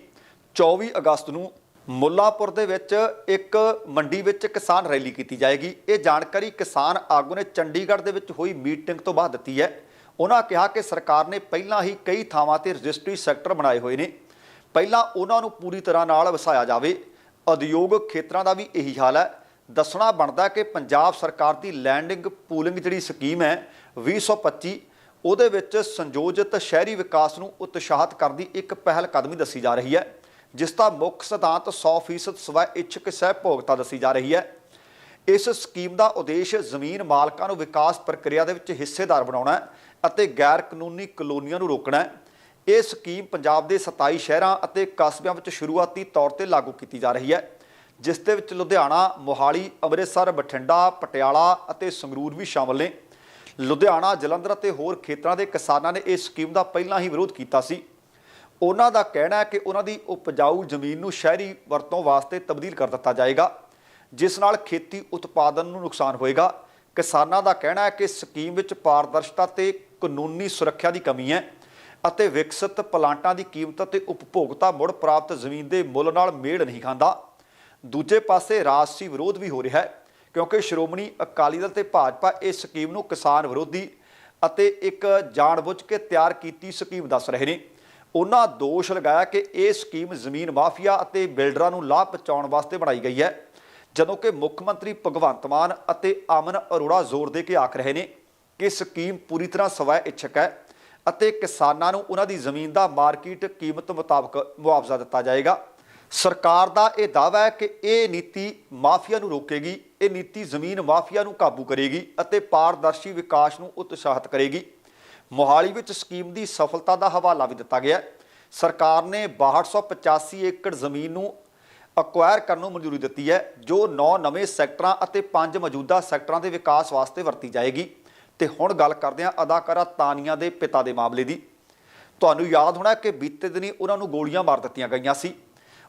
24 ਅਗਸਤ ਨੂੰ ਮੁੱਲਾਪੁਰ ਦੇ ਵਿੱਚ ਇੱਕ ਮੰਡੀ ਵਿੱਚ ਕਿਸਾਨ ਰੈਲੀ ਕੀਤੀ ਜਾਏਗੀ। ਇਹ ਜਾਣਕਾਰੀ ਕਿਸਾਨ ਆਗੂ ਨੇ ਚੰਡੀਗੜ੍ਹ ਦੇ ਵਿੱਚ ਹੋਈ ਮੀਟਿੰਗ ਤੋਂ ਬਾਅਦ ਦਿੱਤੀ ਹੈ। ਉਹਨਾਂ ਕਿਹਾ ਕਿ ਸਰਕਾਰ ਨੇ ਪਹਿਲਾਂ ਹੀ ਕਈ ਥਾਵਾਂ ਤੇ ਰਜਿਸਟਰੀ ਸੈਕਟਰ ਬਣਾਏ ਹੋਏ ਨੇ। ਪਹਿਲਾਂ ਉਹਨਾਂ ਨੂੰ ਪੂਰੀ ਤਰ੍ਹਾਂ ਨਾਲ ਵਸਾਇਆ ਜਾਵੇ। ਉਦਯੋਗਿਕ ਖੇਤਰਾਂ ਦਾ ਵੀ ਇਹੀ ਹਾਲ ਹੈ। ਦੱਸਣਾ ਬਣਦਾ ਕਿ ਪੰਜਾਬ ਸਰਕਾਰ ਦੀ ਲੈਂਡਿੰਗ ਪੂਲਿੰਗ ਜਿਹੜੀ ਸਕੀਮ ਹੈ 2025 ਉਹਦੇ ਵਿੱਚ ਸੰਯੋਜਿਤ ਸ਼ਹਿਰੀ ਵਿਕਾਸ ਨੂੰ ਉਤਸ਼ਾਹਿਤ ਕਰਨ ਦੀ ਇੱਕ ਪਹਿਲ ਕਦਮੀ ਦੱਸੀ ਜਾ ਰਹੀ ਹੈ, ਜਿਸ ਦਾ ਮੁੱਖ ਸਿਧਾਂਤ 100% ਸਵੈ ਇੱਛਕ ਸਹਿਭੋਗਤਾ ਦੱਸੀ ਜਾ ਰਹੀ ਹੈ। ਇਸ ਸਕੀਮ ਦਾ ਉਦੇਸ਼ ਜ਼ਮੀਨ ਮਾਲਕਾਂ ਨੂੰ ਵਿਕਾਸ ਪ੍ਰਕਿਰਿਆ ਦੇ ਵਿੱਚ ਹਿੱਸੇਦਾਰ ਬਣਾਉਣਾ ਹੈ। ਅਤੇ ਗੈਰ ਕਾਨੂੰਨੀ ਕਲੋਨੀਆਂ ਨੂੰ ਰੋਕਣਾ ਹੈ। ਇਹ ਸਕੀਮ ਪੰਜਾਬ ਦੇ 27 ਸ਼ਹਿਰਾਂ ਅਤੇ ਕਸਬਿਆਂ ਵਿੱਚ ਸ਼ੁਰੂਆਤੀ ਤੌਰ ਤੇ ਲਾਗੂ ਕੀਤੀ ਜਾ ਰਹੀ ਹੈ ਜਿਸ ਦੇ ਵਿੱਚ ਲੁਧਿਆਣਾ, ਮੋਹਾਲੀ, ਅੰਮ੍ਰਿਤਸਰ, ਬਠਿੰਡਾ, ਪਟਿਆਲਾ ਅਤੇ ਸੰਗਰੂਰ ਵੀ ਸ਼ਾਮਲ ਨੇ। ਲੁਧਿਆਣਾ, ਜਲੰਧਰ ਅਤੇ ਹੋਰ ਖੇਤਰਾਂ ਦੇ ਕਿਸਾਨਾਂ ਨੇ ਇਸ ਸਕੀਮ ਦਾ ਪਹਿਲਾਂ ਹੀ ਵਿਰੋਧ ਕੀਤਾ ਸੀ। ਉਹਨਾਂ ਦਾ ਕਹਿਣਾ ਹੈ ਕਿ ਉਹਨਾਂ ਦੀ ਉਪਜਾਊ ਜ਼ਮੀਨ ਨੂੰ ਸ਼ਹਿਰੀ ਵਰਤੋਂ ਵਾਸਤੇ ਤਬਦੀਲ ਕਰ ਦਿੱਤਾ ਜਾਏਗਾ ਜਿਸ ਨਾਲ ਖੇਤੀ ਉਤਪਾਦਨ ਨੂੰ ਨੁਕਸਾਨ ਹੋਏਗਾ। ਕਿਸਾਨਾਂ ਦਾ ਕਹਿਣਾ ਹੈ ਕਿ ਸਕੀਮ ਵਿੱਚ ਪਾਰਦਰਸ਼ਤਾ ਤੇ ਕਾਨੂੰਨੀ ਸੁਰੱਖਿਆ ਦੀ ਕਮੀ ਹੈ ਅਤੇ ਵਿਕਸਿਤ ਪਲਾਂਟਾਂ ਦੀ ਕੀਮਤ ਅਤੇ ਉਪਭੋਗਤਾ ਮੁੜ ਪ੍ਰਾਪਤ ਜ਼ਮੀਨ ਦੇ ਮੁੱਲ ਨਾਲ ਮੇਲ ਨਹੀਂ ਖਾਂਦਾ। ਦੂਜੇ ਪਾਸੇ ਰਾਜਸੀ ਵਿਰੋਧ ਵੀ ਹੋ ਰਿਹਾ ਹੈ, ਕਿਉਂਕਿ ਸ਼੍ਰੋਮਣੀ ਅਕਾਲੀ ਦਲ ਤੇ ਭਾਜਪਾ ਇਸ ਸਕੀਮ ਨੂੰ ਕਿਸਾਨ ਵਿਰੋਧੀ ਅਤੇ ਇੱਕ ਜਾਣਬੁੱਝ ਕੇ ਤਿਆਰ ਕੀਤੀ ਸਕੀਮ ਦੱਸ ਰਹੇ ਨੇ। ਉਹਨਾਂ ਦੋਸ਼ ਲਗਾਇਆ ਕਿ ਇਹ ਸਕੀਮ ਜ਼ਮੀਨ ਮਾਫੀਆ ਅਤੇ ਬਿਲਡਰਾਂ ਨੂੰ ਲਾਭ ਪਹੁੰਚਾਉਣ ਵਾਸਤੇ ਬਣਾਈ ਗਈ ਹੈ, ਜਦੋਂ ਕਿ ਮੁੱਖ ਮੰਤਰੀ ਭਗਵੰਤ ਮਾਨ ਅਤੇ ਅਮਨ ਅਰੋੜਾ ਜ਼ੋਰ ਦੇ ਕੇ ਆਖ ਰਹੇ ਨੇ। ਕਿ ਸਕੀਮ ਪੂਰੀ ਤਰ੍ਹਾਂ ਸਵੈ ਇੱਛਕ ਹੈ ਅਤੇ ਕਿਸਾਨਾਂ ਨੂੰ ਉਹਨਾਂ ਦੀ ਜ਼ਮੀਨ ਦਾ ਮਾਰਕੀਟ ਕੀਮਤ ਮੁਤਾਬਕ ਮੁਆਵਜ਼ਾ ਦਿੱਤਾ ਜਾਏਗਾ। ਸਰਕਾਰ ਦਾ ਇਹ ਦਾਅਵਾ ਹੈ ਕਿ ਇਹ ਨੀਤੀ ਮਾਫੀਆ ਨੂੰ ਰੋਕੇਗੀ, ਇਹ ਨੀਤੀ ਜ਼ਮੀਨ ਮਾਫੀਆ ਨੂੰ ਕਾਬੂ ਕਰੇਗੀ ਅਤੇ ਪਾਰਦਰਸ਼ੀ ਵਿਕਾਸ ਨੂੰ ਉਤਸ਼ਾਹਿਤ ਕਰੇਗੀ। ਮੋਹਾਲੀ ਵਿੱਚ ਸਕੀਮ ਦੀ ਸਫਲਤਾ ਦਾ ਹਵਾਲਾ ਵੀ ਦਿੱਤਾ ਗਿਆ ਸਰਕਾਰ ਨੇ 6285 ਏਕੜ ਜ਼ਮੀਨ ਨੂੰ ਅਕਵਾਇਰ ਕਰਨ ਨੂੰ ਮਨਜ਼ੂਰੀ ਦਿੱਤੀ ਹੈ, ਜੋ 9 ਨਵੇਂ ਸੈਕਟਰਾਂ ਅਤੇ 5 ਮੌਜੂਦਾ ਸੈਕਟਰਾਂ ਦੇ ਵਿਕਾਸ ਵਾਸਤੇ ਵਰਤੀ ਜਾਏਗੀ। ਤੇ ਹੁਣ ਗੱਲ ਕਰਦੇ ਹਾਂ ਅਦਾਕਾਰਾ ਤਾਨੀਆ ਦੇ ਪਿਤਾ ਦੇ ਮਾਮਲੇ ਦੀ। ਤੁਹਾਨੂੰ ਯਾਦ ਹੋਣਾ ਕਿ ਬੀਤੇ ਦਿਨੀ ਉਹਨਾਂ ਨੂੰ ਗੋਲੀਆਂ ਮਾਰ ਦਿੱਤੀਆਂ ਗਈਆਂ ਸੀ।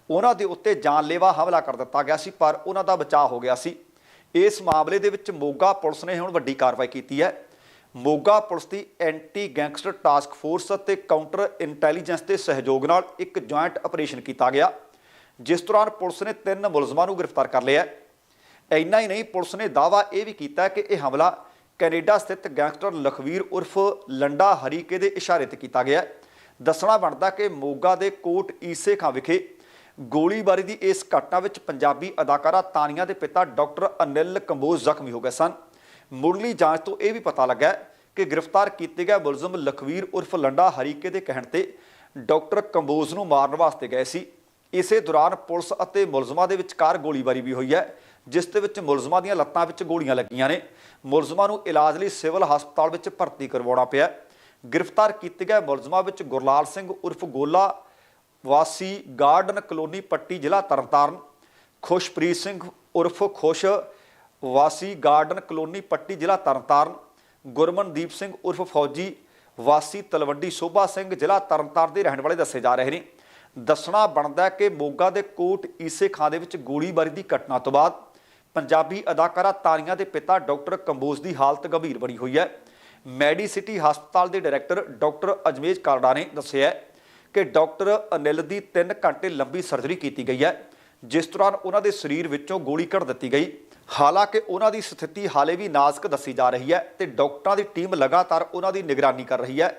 ਉਹਨਾਂ ਦੇ ਉੱਤੇ ਜਾਨਲੇਵਾ ਹਮਲਾ ਕਰ ਦਿੱਤਾ ਗਿਆ ਸੀ, ਪਰ ਉਹਨਾਂ ਦਾ ਬਚਾਅ ਹੋ ਗਿਆ ਸੀ। ਇਸ ਮਾਮਲੇ ਦੇ ਵਿੱਚ ਮੋਗਾ ਪੁਲਿਸ ਨੇ ਹੁਣ ਵੱਡੀ ਕਾਰਵਾਈ ਕੀਤੀ ਹੈ। ਮੋਗਾ ਪੁਲਿਸ ਦੀ ਐਂਟੀ ਗੈਂਗਸਟਰ ਟਾਸਕ ਫੋਰਸ ਅਤੇ ਕਾਊਂਟਰ ਇੰਟੈਲੀਜੈਂਸ ਦੇ ਸਹਿਯੋਗ ਨਾਲ ਇੱਕ ਜੁਆਇੰਟ ਆਪਰੇਸ਼ਨ ਕੀਤਾ ਗਿਆ, ਜਿਸ ਦੌਰਾਨ ਪੁਲਿਸ ਨੇ ਤਿੰਨ ਮੁਲਜ਼ਮਾਂ ਨੂੰ ਗ੍ਰਿਫਤਾਰ ਕਰ ਲਿਆ ਹੈ। ਇੰਨਾ ਹੀ ਨਹੀਂ, ਪੁਲਿਸ ਨੇ ਦਾਅਵਾ ਇਹ ਵੀ ਕੀਤਾ ਕਿ ਇਹ ਹਮਲਾ ਕੈਨੇਡਾ ਸਥਿਤ ਗੈਂਗਸਟਰ ਲਖਵੀਰ ਉਰਫ ਲੰਡਾ ਹਰੀਕੇ ਦੇ ਇਸ਼ਾਰੇ ਤੇ ਕੀਤਾ ਗਿਆ ਦੱਸਣਾ ਬਣਦਾ ਕਿ ਮੋਗਾ ਦੇ ਕੋਟ ਈਸੇ ਖਾਂ ਵਿਖੇ ਗੋਲੀਬਾਰੀ ਦੀ ਇਸ ਘਟਨਾ ਵਿੱਚ ਪੰਜਾਬੀ ਅਦਾਕਾਰਾ ਤਾਨੀਆ ਦੇ ਪਿਤਾ ਡਾਕਟਰ ਅਨਿਲ ਕੰਬੋਜ ਜ਼ਖਮੀ ਹੋ ਗਏ ਸਨ। ਮੁੱਢਲੀ ਜਾਂਚ ਤੋਂ ਇਹ ਵੀ ਪਤਾ ਲੱਗਾ ਕਿ ਗ੍ਰਿਫਤਾਰ ਕੀਤੇ ਗਏ ਮੁਲਜ਼ਮ ਲਖਵੀਰ ਉਰਫ ਲੰਡਾ ਹਰੀਕੇ ਦੇ ਕਹਿਣ ਤੇ ਡਾਕਟਰ ਕੰਬੋਜ ਨੂੰ ਮਾਰਨ ਵਾਸਤੇ ਗਏ ਸੀ। ਇਸੇ ਦੌਰਾਨ ਪੁਲਿਸ ਅਤੇ ਮੁਲਜ਼ਮਾਂ ਦੇ ਵਿਚਕਾਰ ਗੋਲੀਬਾਰੀ ਵੀ ਹੋਈ ਹੈ। ਜਿਸ ਦੇ ਵਿੱਚ ਮੁਲਜ਼ਮਾਂ ਦੀਆਂ ਲੱਤਾਂ ਵਿੱਚ ਗੋਲੀਆਂ ਲੱਗੀਆਂ ਨੇ। ਮੁਲਜ਼ਮਾਂ ਨੂੰ ਇਲਾਜ ਲਈ ਸਿਵਲ ਹਸਪਤਾਲ ਵਿੱਚ ਭਰਤੀ ਕਰਵਾਉਣਾ ਪਿਆ। ਗ੍ਰਿਫਤਾਰ ਕੀਤੇ ਗਏ ਮੁਲਜ਼ਮਾਂ ਵਿੱਚ ਗੁਰਲਾਲ ਸਿੰਘ ਉਰਫ ਗੋਲਾ, ਵਾਸੀ ਗਾਰਡਨ ਕਲੋਨੀ ਪੱਟੀ ਜ਼ਿਲ੍ਹਾ ਤਰਨਤਾਰਨ, ਖੁਸ਼ਪ੍ਰੀਤ ਸਿੰਘ ਉਰਫ ਖੁਸ਼, ਵਾਸੀ ਗਾਰਡਨ ਕਲੋਨੀ ਪੱਟੀ ਜ਼ਿਲ੍ਹਾ ਤਰਨਤਾਰਨ, ਗੁਰਮਨਦੀਪ ਸਿੰਘ ਉਰਫ ਫੌਜੀ, ਵਾਸੀ ਤਲਵੰਡੀ ਸੋਭਾ ਸਿੰਘ ਜ਼ਿਲ੍ਹਾ ਤਰਨਤਾਰਨ ਦੇ ਰਹਿਣ ਵਾਲੇ ਦੱਸੇ ਜਾ ਰਹੇ ਨੇ। ਦੱਸਣਾ ਬਣਦਾ ਕਿ ਮੋਗਾ ਦੇ ਕੋਟ ਈਸੇ ਖਾਂ ਦੇ ਵਿੱਚ ਗੋਲੀਬਾਰੀ ਦੀ ਘਟਨਾ ਤੋਂ ਬਾਅਦ ਪੰਜਾਬੀ ਅਦਾਕਾਰਾ ਤਾਨੀਆ ਦੇ ਪਿਤਾ ਡਾਕਟਰ ਕੰਬੋਜ ਦੀ ਹਾਲਤ ਗੰਭੀਰ ਬਣੀ ਹੋਈ ਹੈ। ਮੈਡੀਸਿਟੀ ਹਸਪਤਾਲ ਦੇ ਡਾਇਰੈਕਟਰ ਡਾਕਟਰ ਅਜਮੇਜ ਕਾਰਡਾ ਨੇ ਦੱਸਿਆ ਕਿ ਡਾਕਟਰ ਅਨਿਲ ਦੀ 3 ਘੰਟੇ ਲੰਬੀ ਸਰਜਰੀ ਕੀਤੀ ਗਈ ਹੈ, ਜਿਸ ਦੌਰਾਨ ਉਹਨਾਂ ਦੇ ਸਰੀਰ ਵਿੱਚੋਂ ਗੋਲੀ ਕੱਢ ਦਿੱਤੀ ਗਈ। ਹਾਲਾਂਕਿ ਉਹਨਾਂ ਦੀ ਸਥਿਤੀ ਹਾਲੇ ਵੀ ਨਾਜ਼ੁਕ ਦੱਸੀ ਜਾ ਰਹੀ ਹੈ ਤੇ ਡਾਕਟਰਾਂ ਦੀ ਟੀਮ ਲਗਾਤਾਰ ਉਹਨਾਂ ਦੀ ਨਿਗਰਾਨੀ ਕਰ ਰਹੀ ਹੈ।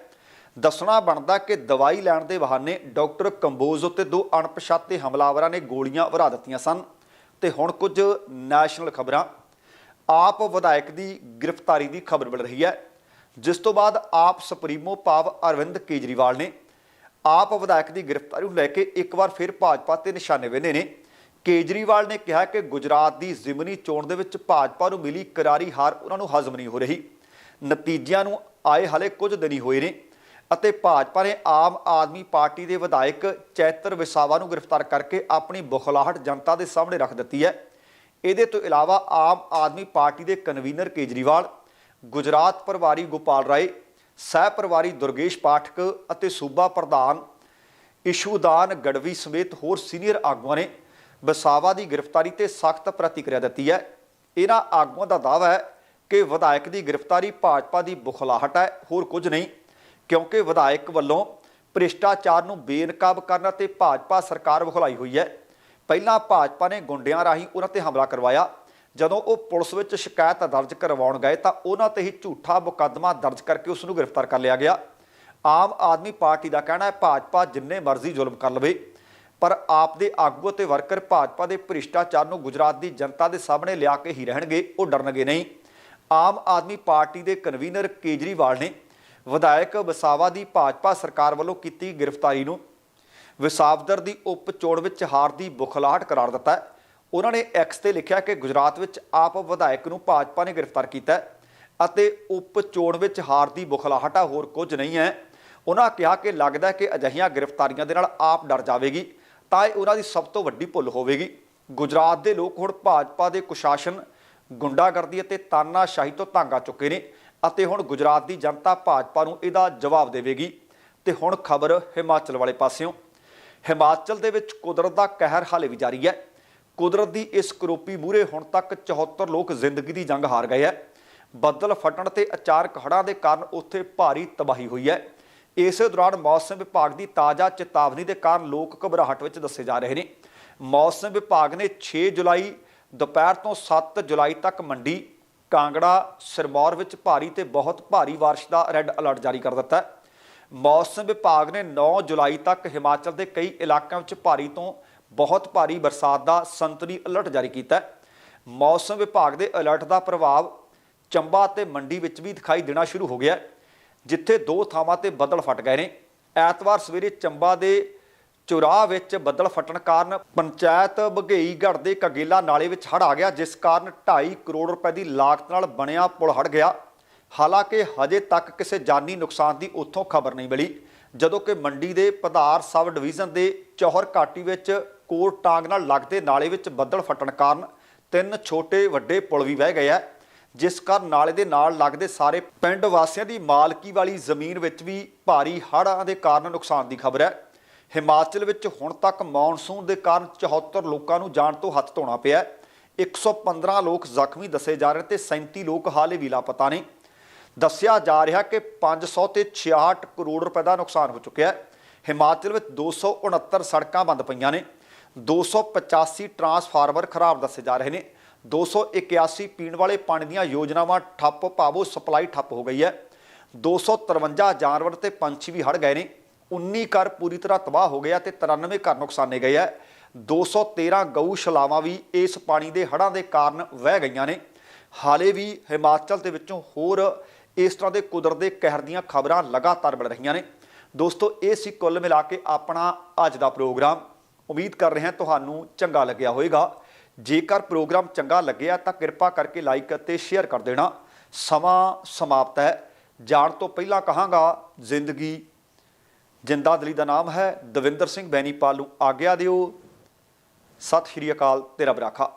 ਦੱਸਣਾ ਬਣਦਾ ਕਿ ਦਵਾਈ ਲੈਣ ਦੇ ਬਹਾਨੇ ਡਾਕਟਰ ਕੰਬੋਜ ਉੱਤੇ ਦੋ ਅਣਪਛਾਤੇ ਹਮਲਾਵਰਾਂ ਨੇ ਗੋਲੀਆਂ ਵਰਾ ਦਿੱਤੀਆਂ ਸਨ। ਤੇ ਹੁਣ ਕੁਝ ਨੈਸ਼ਨਲ ਖਬਰਾਂ। ਆਪ ਵਿਧਾਇਕ ਦੀ ਗ੍ਰਿਫਤਾਰੀ ਦੀ ਖਬਰ ਮਿਲ ਰਹੀ ਹੈ, ਜਿਸ ਤੋਂ ਬਾਅਦ ਆਪ ਸੁਪਰੀਮੋ ਪਾਵ ਅਰਵਿੰਦ ਕੇਜਰੀਵਾਲ ਨੇ ਆਪ ਵਿਧਾਇਕ ਦੀ ਗ੍ਰਿਫਤਾਰੀ ਨੂੰ ਲੈ ਕੇ ਇੱਕ ਵਾਰ ਫਿਰ ਭਾਜਪਾ ਤੇ ਨਿਸ਼ਾਨੇ ਬੰਨ੍ਹੇ ਨੇ। ਕੇਜਰੀਵਾਲ ਨੇ ਕਿਹਾ ਕਿ ਗੁਜਰਾਤ ਦੀ ਜ਼ਿਮਨੀ ਚੋਣ ਦੇ ਵਿੱਚ ਭਾਜਪਾ ਨੂੰ ਮਿਲੀ ਕਰਾਰੀ ਹਾਰ ਉਹਨਾਂ ਨੂੰ ਹਜ਼ਮ ਨਹੀਂ ਹੋ ਰਹੀ। ਨਤੀਜਿਆਂ ਨੂੰ ਆਏ ਹਲੇ ਕੁਝ ਦਿਨ ਹੀ ਹੋਏ ਨੇ। ਅਤੇ ਭਾਜਪਾ ਨੇ ਆਮ ਆਦਮੀ ਪਾਰਟੀ ਦੇ ਵਿਧਾਇਕ ਚੈਤਰ ਵਿਸਾਵਾ ਨੂੰ ਗ੍ਰਿਫਤਾਰ ਕਰਕੇ ਆਪਣੀ ਬੁਖਲਾਹਟ ਜਨਤਾ ਦੇ ਸਾਹਮਣੇ ਰੱਖ ਦਿੱਤੀ ਹੈ। ਇਹਦੇ ਤੋਂ ਇਲਾਵਾ ਆਮ ਆਦਮੀ ਪਾਰਟੀ ਦੇ ਕਨਵੀਨਰ ਕੇਜਰੀਵਾਲ, ਗੁਜਰਾਤ ਪ੍ਰਭਾਰੀ ਗੋਪਾਲ ਰਾਏ, ਸਹਿ ਪ੍ਰਭਾਰੀ ਦੁਰਗੇਸ਼ ਪਾਠਕ ਅਤੇ ਸੂਬਾ ਪ੍ਰਧਾਨ ਇਸ਼ੂਦਾਨ ਗੜਵੀ ਸਮੇਤ ਹੋਰ ਸੀਨੀਅਰ ਆਗੂਆਂ ਨੇ ਵਸਾਵਾ ਦੀ ਗ੍ਰਿਫਤਾਰੀ ਤੇ ਸਖਤ ਪ੍ਰਤੀਕਿਰਿਆ ਦਿੱਤੀ ਹੈ। ਇਹਨਾਂ ਆਗੂਆਂ ਦਾ ਦਾਅਵਾ ਹੈ ਕਿ ਵਿਧਾਇਕ ਦੀ ਗ੍ਰਿਫਤਾਰੀ ਭਾਜਪਾ ਦੀ ਬੁਖਲਾਹਟ ਹੈ, ਹੋਰ ਕੁਝ ਨਹੀਂ। ਕਿਉਂਕਿ ਵਿਧਾਇਕ ਵੱਲੋਂ ਭ੍ਰਿਸ਼ਟਾਚਾਰ ਨੂੰ ਬੇਨਕਾਬ ਕਰਨ ਅਤੇ ਭਾਜਪਾ ਸਰਕਾਰ ਵਿਖਲਾਈ ਹੋਈ ਹੈ। ਪਹਿਲਾਂ ਭਾਜਪਾ ਨੇ ਗੁੰਡਿਆਂ ਰਾਹੀਂ ਉਹਨਾਂ ਤੇ ਹਮਲਾ ਕਰਵਾਇਆ। ਜਦੋਂ ਉਹ ਪੁਲਿਸ ਵਿੱਚ ਸ਼ਿਕਾਇਤ ਦਰਜ ਕਰਵਾਉਣ ਗਏ ਤਾਂ ਉਹਨਾਂ ਤੇ ਹੀ ਝੂਠਾ ਮੁਕੱਦਮਾ ਦਰਜ ਕਰਕੇ ਉਸ ਨੂੰ ਗ੍ਰਿਫਤਾਰ ਕਰ ਲਿਆ ਗਿਆ। ਆਮ ਆਦਮੀ ਪਾਰਟੀ ਦਾ ਕਹਿਣਾ ਹੈ, ਭਾਜਪਾ ਜਿੰਨੇ ਮਰਜ਼ੀ ਜ਼ੁਲਮ ਕਰ ਲਵੇ, ਪਰ ਆਪ ਦੇ ਆਗੂ ਅਤੇ ਵਰਕਰ ਭਾਜਪਾ ਦੇ ਭ੍ਰਿਸ਼ਟਾਚਾਰ ਨੂੰ ਗੁਜਰਾਤ ਦੀ ਜਨਤਾ ਦੇ ਸਾਹਮਣੇ ਲਿਆ ਕੇ ਹੀ ਰਹਿਣਗੇ, ਉਹ ਡਰਨਗੇ ਨਹੀਂ। ਆਮ ਆਦਮੀ ਪਾਰਟੀ ਦੇ ਕਨਵੀਨਰ ਕੇਜਰੀਵਾਲ ਨੇ ਵਿਧਾਇਕ ਵਸਾਵਾ ਦੀ ਭਾਜਪਾ ਸਰਕਾਰ ਵੱਲੋਂ ਕੀਤੀ ਗ੍ਰਿਫਤਾਰੀ ਨੂੰ ਵਿਸਾਵਦਰ ਦੀ ਉਪ ਚੋਣ ਵਿੱਚ ਹਾਰ ਦੀ ਬੁਖਲਾਹਟ ਕਰਾਰ ਦਿੱਤਾ ਹੈ। ਉਹਨਾਂ ਨੇ ਐਕਸ ਤੇ ਲਿਖਿਆ ਕਿ ਗੁਜਰਾਤ ਵਿੱਚ ਆਪ ਵਿਧਾਇਕ ਨੂੰ ਭਾਜਪਾ ਨੇ ਗ੍ਰਿਫਤਾਰ ਕੀਤਾ ਅਤੇ ਉਪ ਚੋਣ ਵਿੱਚ ਹਾਰ ਦੀ ਬੁਖਲਾਹਟ ਆ, ਹੋਰ ਕੁਝ ਨਹੀਂ ਹੈ। ਉਹਨਾਂ ਕਿਹਾ ਕਿ ਲੱਗਦਾ ਕਿ ਅਜਿਹੀਆਂ ਗ੍ਰਿਫਤਾਰੀਆਂ ਦੇ ਨਾਲ ਆਪ ਡਰ ਜਾਵੇਗੀ, ਤਾਂ ਇਹ ਉਹਨਾਂ ਦੀ ਸਭ ਤੋਂ ਵੱਡੀ ਭੁੱਲ ਹੋਵੇਗੀ। ਗੁਜਰਾਤ ਦੇ ਲੋਕ ਹੁਣ ਭਾਜਪਾ ਦੇ ਕੁਸ਼ਾਸਨ, ਗੁੰਡਾਗਰਦੀ ਅਤੇ ਤਾਨਾਸ਼ਾਹੀ ਤੋਂ ਤੰਗ ਚੁੱਕੇ ਨੇ। ਅਤੇ ਹੁਣ ਗੁਜਰਾਤ ਦੀ ਜਨਤਾ ਭਾਜਪਾ ਨੂੰ ਇਹਦਾ ਜਵਾਬ ਦੇਵੇਗੀ। ਤੇ ਹੁਣ ਖਬਰ ਹਿਮਾਚਲ ਵਾਲੇ ਪਾਸਿਓਂ। ਹਿਮਾਚਲ ਦੇ ਵਿੱਚ ਕੁਦਰਤ ਦਾ ਕਹਿਰ ਹਾਲੇ ਵੀ ਜਾਰੀ ਹੈ। ਕੁਦਰਤ ਦੀ ਇਸ ਕਰੋਪੀ ਮੂਰੇ ਹੁਣ ਤੱਕ 74 ਲੋਕ ਜ਼ਿੰਦਗੀ ਦੀ ਜੰਗ ਹਾਰ ਗਏ ਹੈ। ਬੱਦਲ ਫਟਣ ਤੇ ਅਚਾਨਕ ਹੜ੍ਹਾਂ ਦੇ ਕਾਰਨ ਉੱਥੇ ਭਾਰੀ ਤਬਾਹੀ ਹੋਈ ਹੈ। ਇਸੇ ਦੌਰਾਨ ਮੌਸਮ ਵਿਭਾਗ ਦੀ ਤਾਜ਼ਾ ਚੇਤਾਵਨੀ ਦੇ ਕਾਰਨ ਲੋਕ ਘਬਰਾਹਟ ਵਿੱਚ ਦੱਸੇ ਜਾ ਰਹੇ ਨੇ। ਮੌਸਮ ਵਿਭਾਗ ਨੇ 6 ਜੁਲਾਈ, ਦੁਪਹਿਰ ਤੋਂ 7 ਜੁਲਾਈ ਤੱਕ ਮੰਡੀ ਕਾਂਗੜਾ ਸਿਰਮੌਰ ਵਿੱਚ ਭਾਰੀ ਤੇ ਬਹੁਤ ਭਾਰੀ ਬਾਰਿਸ਼ ਦਾ ਰੈੱਡ ਅਲਰਟ ਜਾਰੀ ਕਰ ਦਿੱਤਾ ਹੈ। ਮੌਸਮ ਵਿਭਾਗ ਨੇ 9 ਜੁਲਾਈ ਤੱਕ ਹਿਮਾਚਲ ਦੇ ਕਈ ਇਲਾਕਿਆਂ ਵਿੱਚ ਭਾਰੀ ਤੋਂ ਬਹੁਤ ਭਾਰੀ ਬਰਸਾਤ ਦਾ ਸੰਤਰੀ ਅਲਰਟ ਜਾਰੀ ਕੀਤਾ ਹੈ। ਮੌਸਮ ਵਿਭਾਗ ਦੇ ਅਲਰਟ ਦਾ ਪ੍ਰਭਾਵ ਚੰਬਾ ਤੇ ਮੰਡੀ ਵਿੱਚ ਵੀ ਦਿਖਾਈ ਦੇਣਾ ਸ਼ੁਰੂ ਹੋ ਗਿਆ ਜਿੱਥੇ ਦੋ ਥਾਵਾਂ ਤੇ ਬੱਦਲ ਫਟ ਗਏ ਨੇ। ਐਤਵਾਰ ਸਵੇਰੇ ਚੰਬਾ ਦੇ ਚੁਰਾਹ ਵਿੱਚ ਬੱਦਲ ਫਟਣ ਕਾਰਨ ਪੰਚਾਇਤ ਬਘੇਈਗੜ੍ਹ ਦੇ ਕਗੇਲਾ ਨਾਲੇ ਵਿੱਚ ਹੜ ਆ ਗਿਆ, ਜਿਸ ਕਾਰਨ 2.5 ਕਰੋੜ ਰੁਪਏ ਦੀ ਲਾਗਤ ਨਾਲ ਬਣਿਆ ਪੁਲ ਹੜ ਗਿਆ। ਹਾਲਾਂਕਿ ਹਜੇ ਤੱਕ ਕਿਸੇ ਜਾਨੀ ਨੁਕਸਾਨ ਦੀ ਉੱਥੋਂ ਖਬਰ ਨਹੀਂ ਮਿਲੀ, ਜਦੋਂ ਕਿ ਮੰਡੀ ਦੇ ਪਧਾਰ ਸਬ ਡਿਵੀਜ਼ਨ ਦੇ ਚੌਹਰ ਘਾਟੀ ਵਿੱਚ ਕੋਟ ਟਾਂਗ ਨਾਲ ਲੱਗਦੇ ਨਾਲੇ ਵਿੱਚ ਬੱਦਲ ਫਟਣ ਕਾਰਨ ਤਿੰਨ ਛੋਟੇ ਵੱਡੇ ਪੁਲ ਵੀ ਵਹਿ ਗਏ ਆ, ਜਿਸ ਕਾਰਨ ਨਾਲੇ ਦੇ ਨਾਲ ਲੱਗਦੇ ਸਾਰੇ ਪਿੰਡ ਵਾਸੀਆਂ ਦੀ ਮਾਲਕੀ ਵਾਲੀ ਜ਼ਮੀਨ ਵਿੱਚ ਵੀ ਭਾਰੀ ਹੜ੍ਹਾਂ ਦੇ ਕਾਰਨ ਨੁਕਸਾਨ ਦੀ ਖਬਰ ਹੈ। ਹਿਮਾਚਲ ਵਿੱਚ ਹੁਣ ਤੱਕ ਮੌਨਸੂਨ ਦੇ ਕਾਰਨ 74 ਲੋਕਾਂ ਨੂੰ ਜਾਨ ਤੋਂ ਹੱਥ ਧੋਣਾ ਪਿਆ ਹੈ। 115 ਲੋਕ ਜ਼ਖਮੀ ਦੱਸੇ ਜਾ ਰਹੇ ਤੇ 37 ਲੋਕ ਹਾਲੇ ਵੀ ਲਾਪਤਾ ਨੇ। ਦੱਸਿਆ ਜਾ ਰਿਹਾ ਕਿ 500 ਤੇ 66 ਕਰੋੜ ਰੁਪਏ ਦਾ ਨੁਕਸਾਨ ਹੋ ਚੁੱਕਿਆ ਹੈ। ਹਿਮਾਚਲ ਵਿੱਚ 269 ਸੜਕਾਂ ਬੰਦ ਪਈਆਂ ਨੇ। 285 ਟਰਾਂਸਫਾਰਮਰ ਖਰਾਬ ਦੱਸੇ ਜਾ ਰਹੇ ਨੇ। 281 ਪੀਣ ਵਾਲੇ ਪਾਣੀ ਦੀਆਂ ਯੋਜਨਾਵਾਂ ਠੱਪ ਭਾਵੋ ਸਪਲਾਈ ਠੱਪ ਹੋ ਗਈ ਹੈ। 253 ਜਾਨਵਰ ਤੇ ਪੰਛੀ ਵੀ ਹੜ ਗਏ ਨੇ। 19 ਘਰ ਪੂਰੀ ਤਰ੍ਹਾਂ ਤਬਾਹ ਹੋ ਗਿਆ ਤੇ 93 ਘਰ ਨੁਕਸਾਨੇ ਗਏ ਹੈ 213 ਗਊਸ਼ਾਲਾਵਾਂ ਵੀ ਇਸ ਪਾਣੀ ਦੇ ਹੜ੍ਹਾਂ ਦੇ ਕਾਰਨ ਵਹਿ ਗਈਆਂ ਨੇ। ਹਾਲੇ ਵੀ ਹਿਮਾਚਲ ਦੇ ਵਿੱਚੋਂ ਹੋਰ ਇਸ ਤਰ੍ਹਾਂ ਦੇ ਕੁਦਰਤ ਦੇ ਕਹਿਰ ਦੀਆਂ ਖਬਰਾਂ ਲਗਾਤਾਰ ਮਿਲ ਰਹੀਆਂ ਨੇ। ਦੋਸਤੋ, ਇਹ ਸੀ ਕੁੱਲ ਮਿਲਾ ਕੇ ਆਪਣਾ ਅੱਜ ਦਾ ਪ੍ਰੋਗਰਾਮ। ਉਮੀਦ ਕਰ ਰਹੇ ਹਾਂ ਤੁਹਾਨੂੰ ਚੰਗਾ ਲੱਗਿਆ ਹੋਵੇਗਾ। ਜੇਕਰ ਪ੍ਰੋਗਰਾਮ ਚੰਗਾ ਲੱਗਿਆ ਤਾਂ ਕਿਰਪਾ ਕਰਕੇ ਲਾਈਕ ਅਤੇ ਸ਼ੇਅਰ ਕਰ ਦੇਣਾ। ਸਮਾਂ ਸਮਾਪਤ ਹੈ। ਜਾਣ ਤੋਂ ਪਹਿਲਾਂ ਕਹਾਂਗਾ, ਜ਼ਿੰਦਗੀ ਜਿੰਦਾ ਦਲੀ ਦਾ ਨਾਮ ਹੈ ਦਵਿੰਦਰ ਸਿੰਘ ਬੈਨੀਪਾਲ ਨੂੰ ਆਗਿਆ ਦਿਓ। ਸਤਿ ਸ਼੍ਰੀ ਅਕਾਲ, ਤੇਰਾ ਬਰਾਖਾ।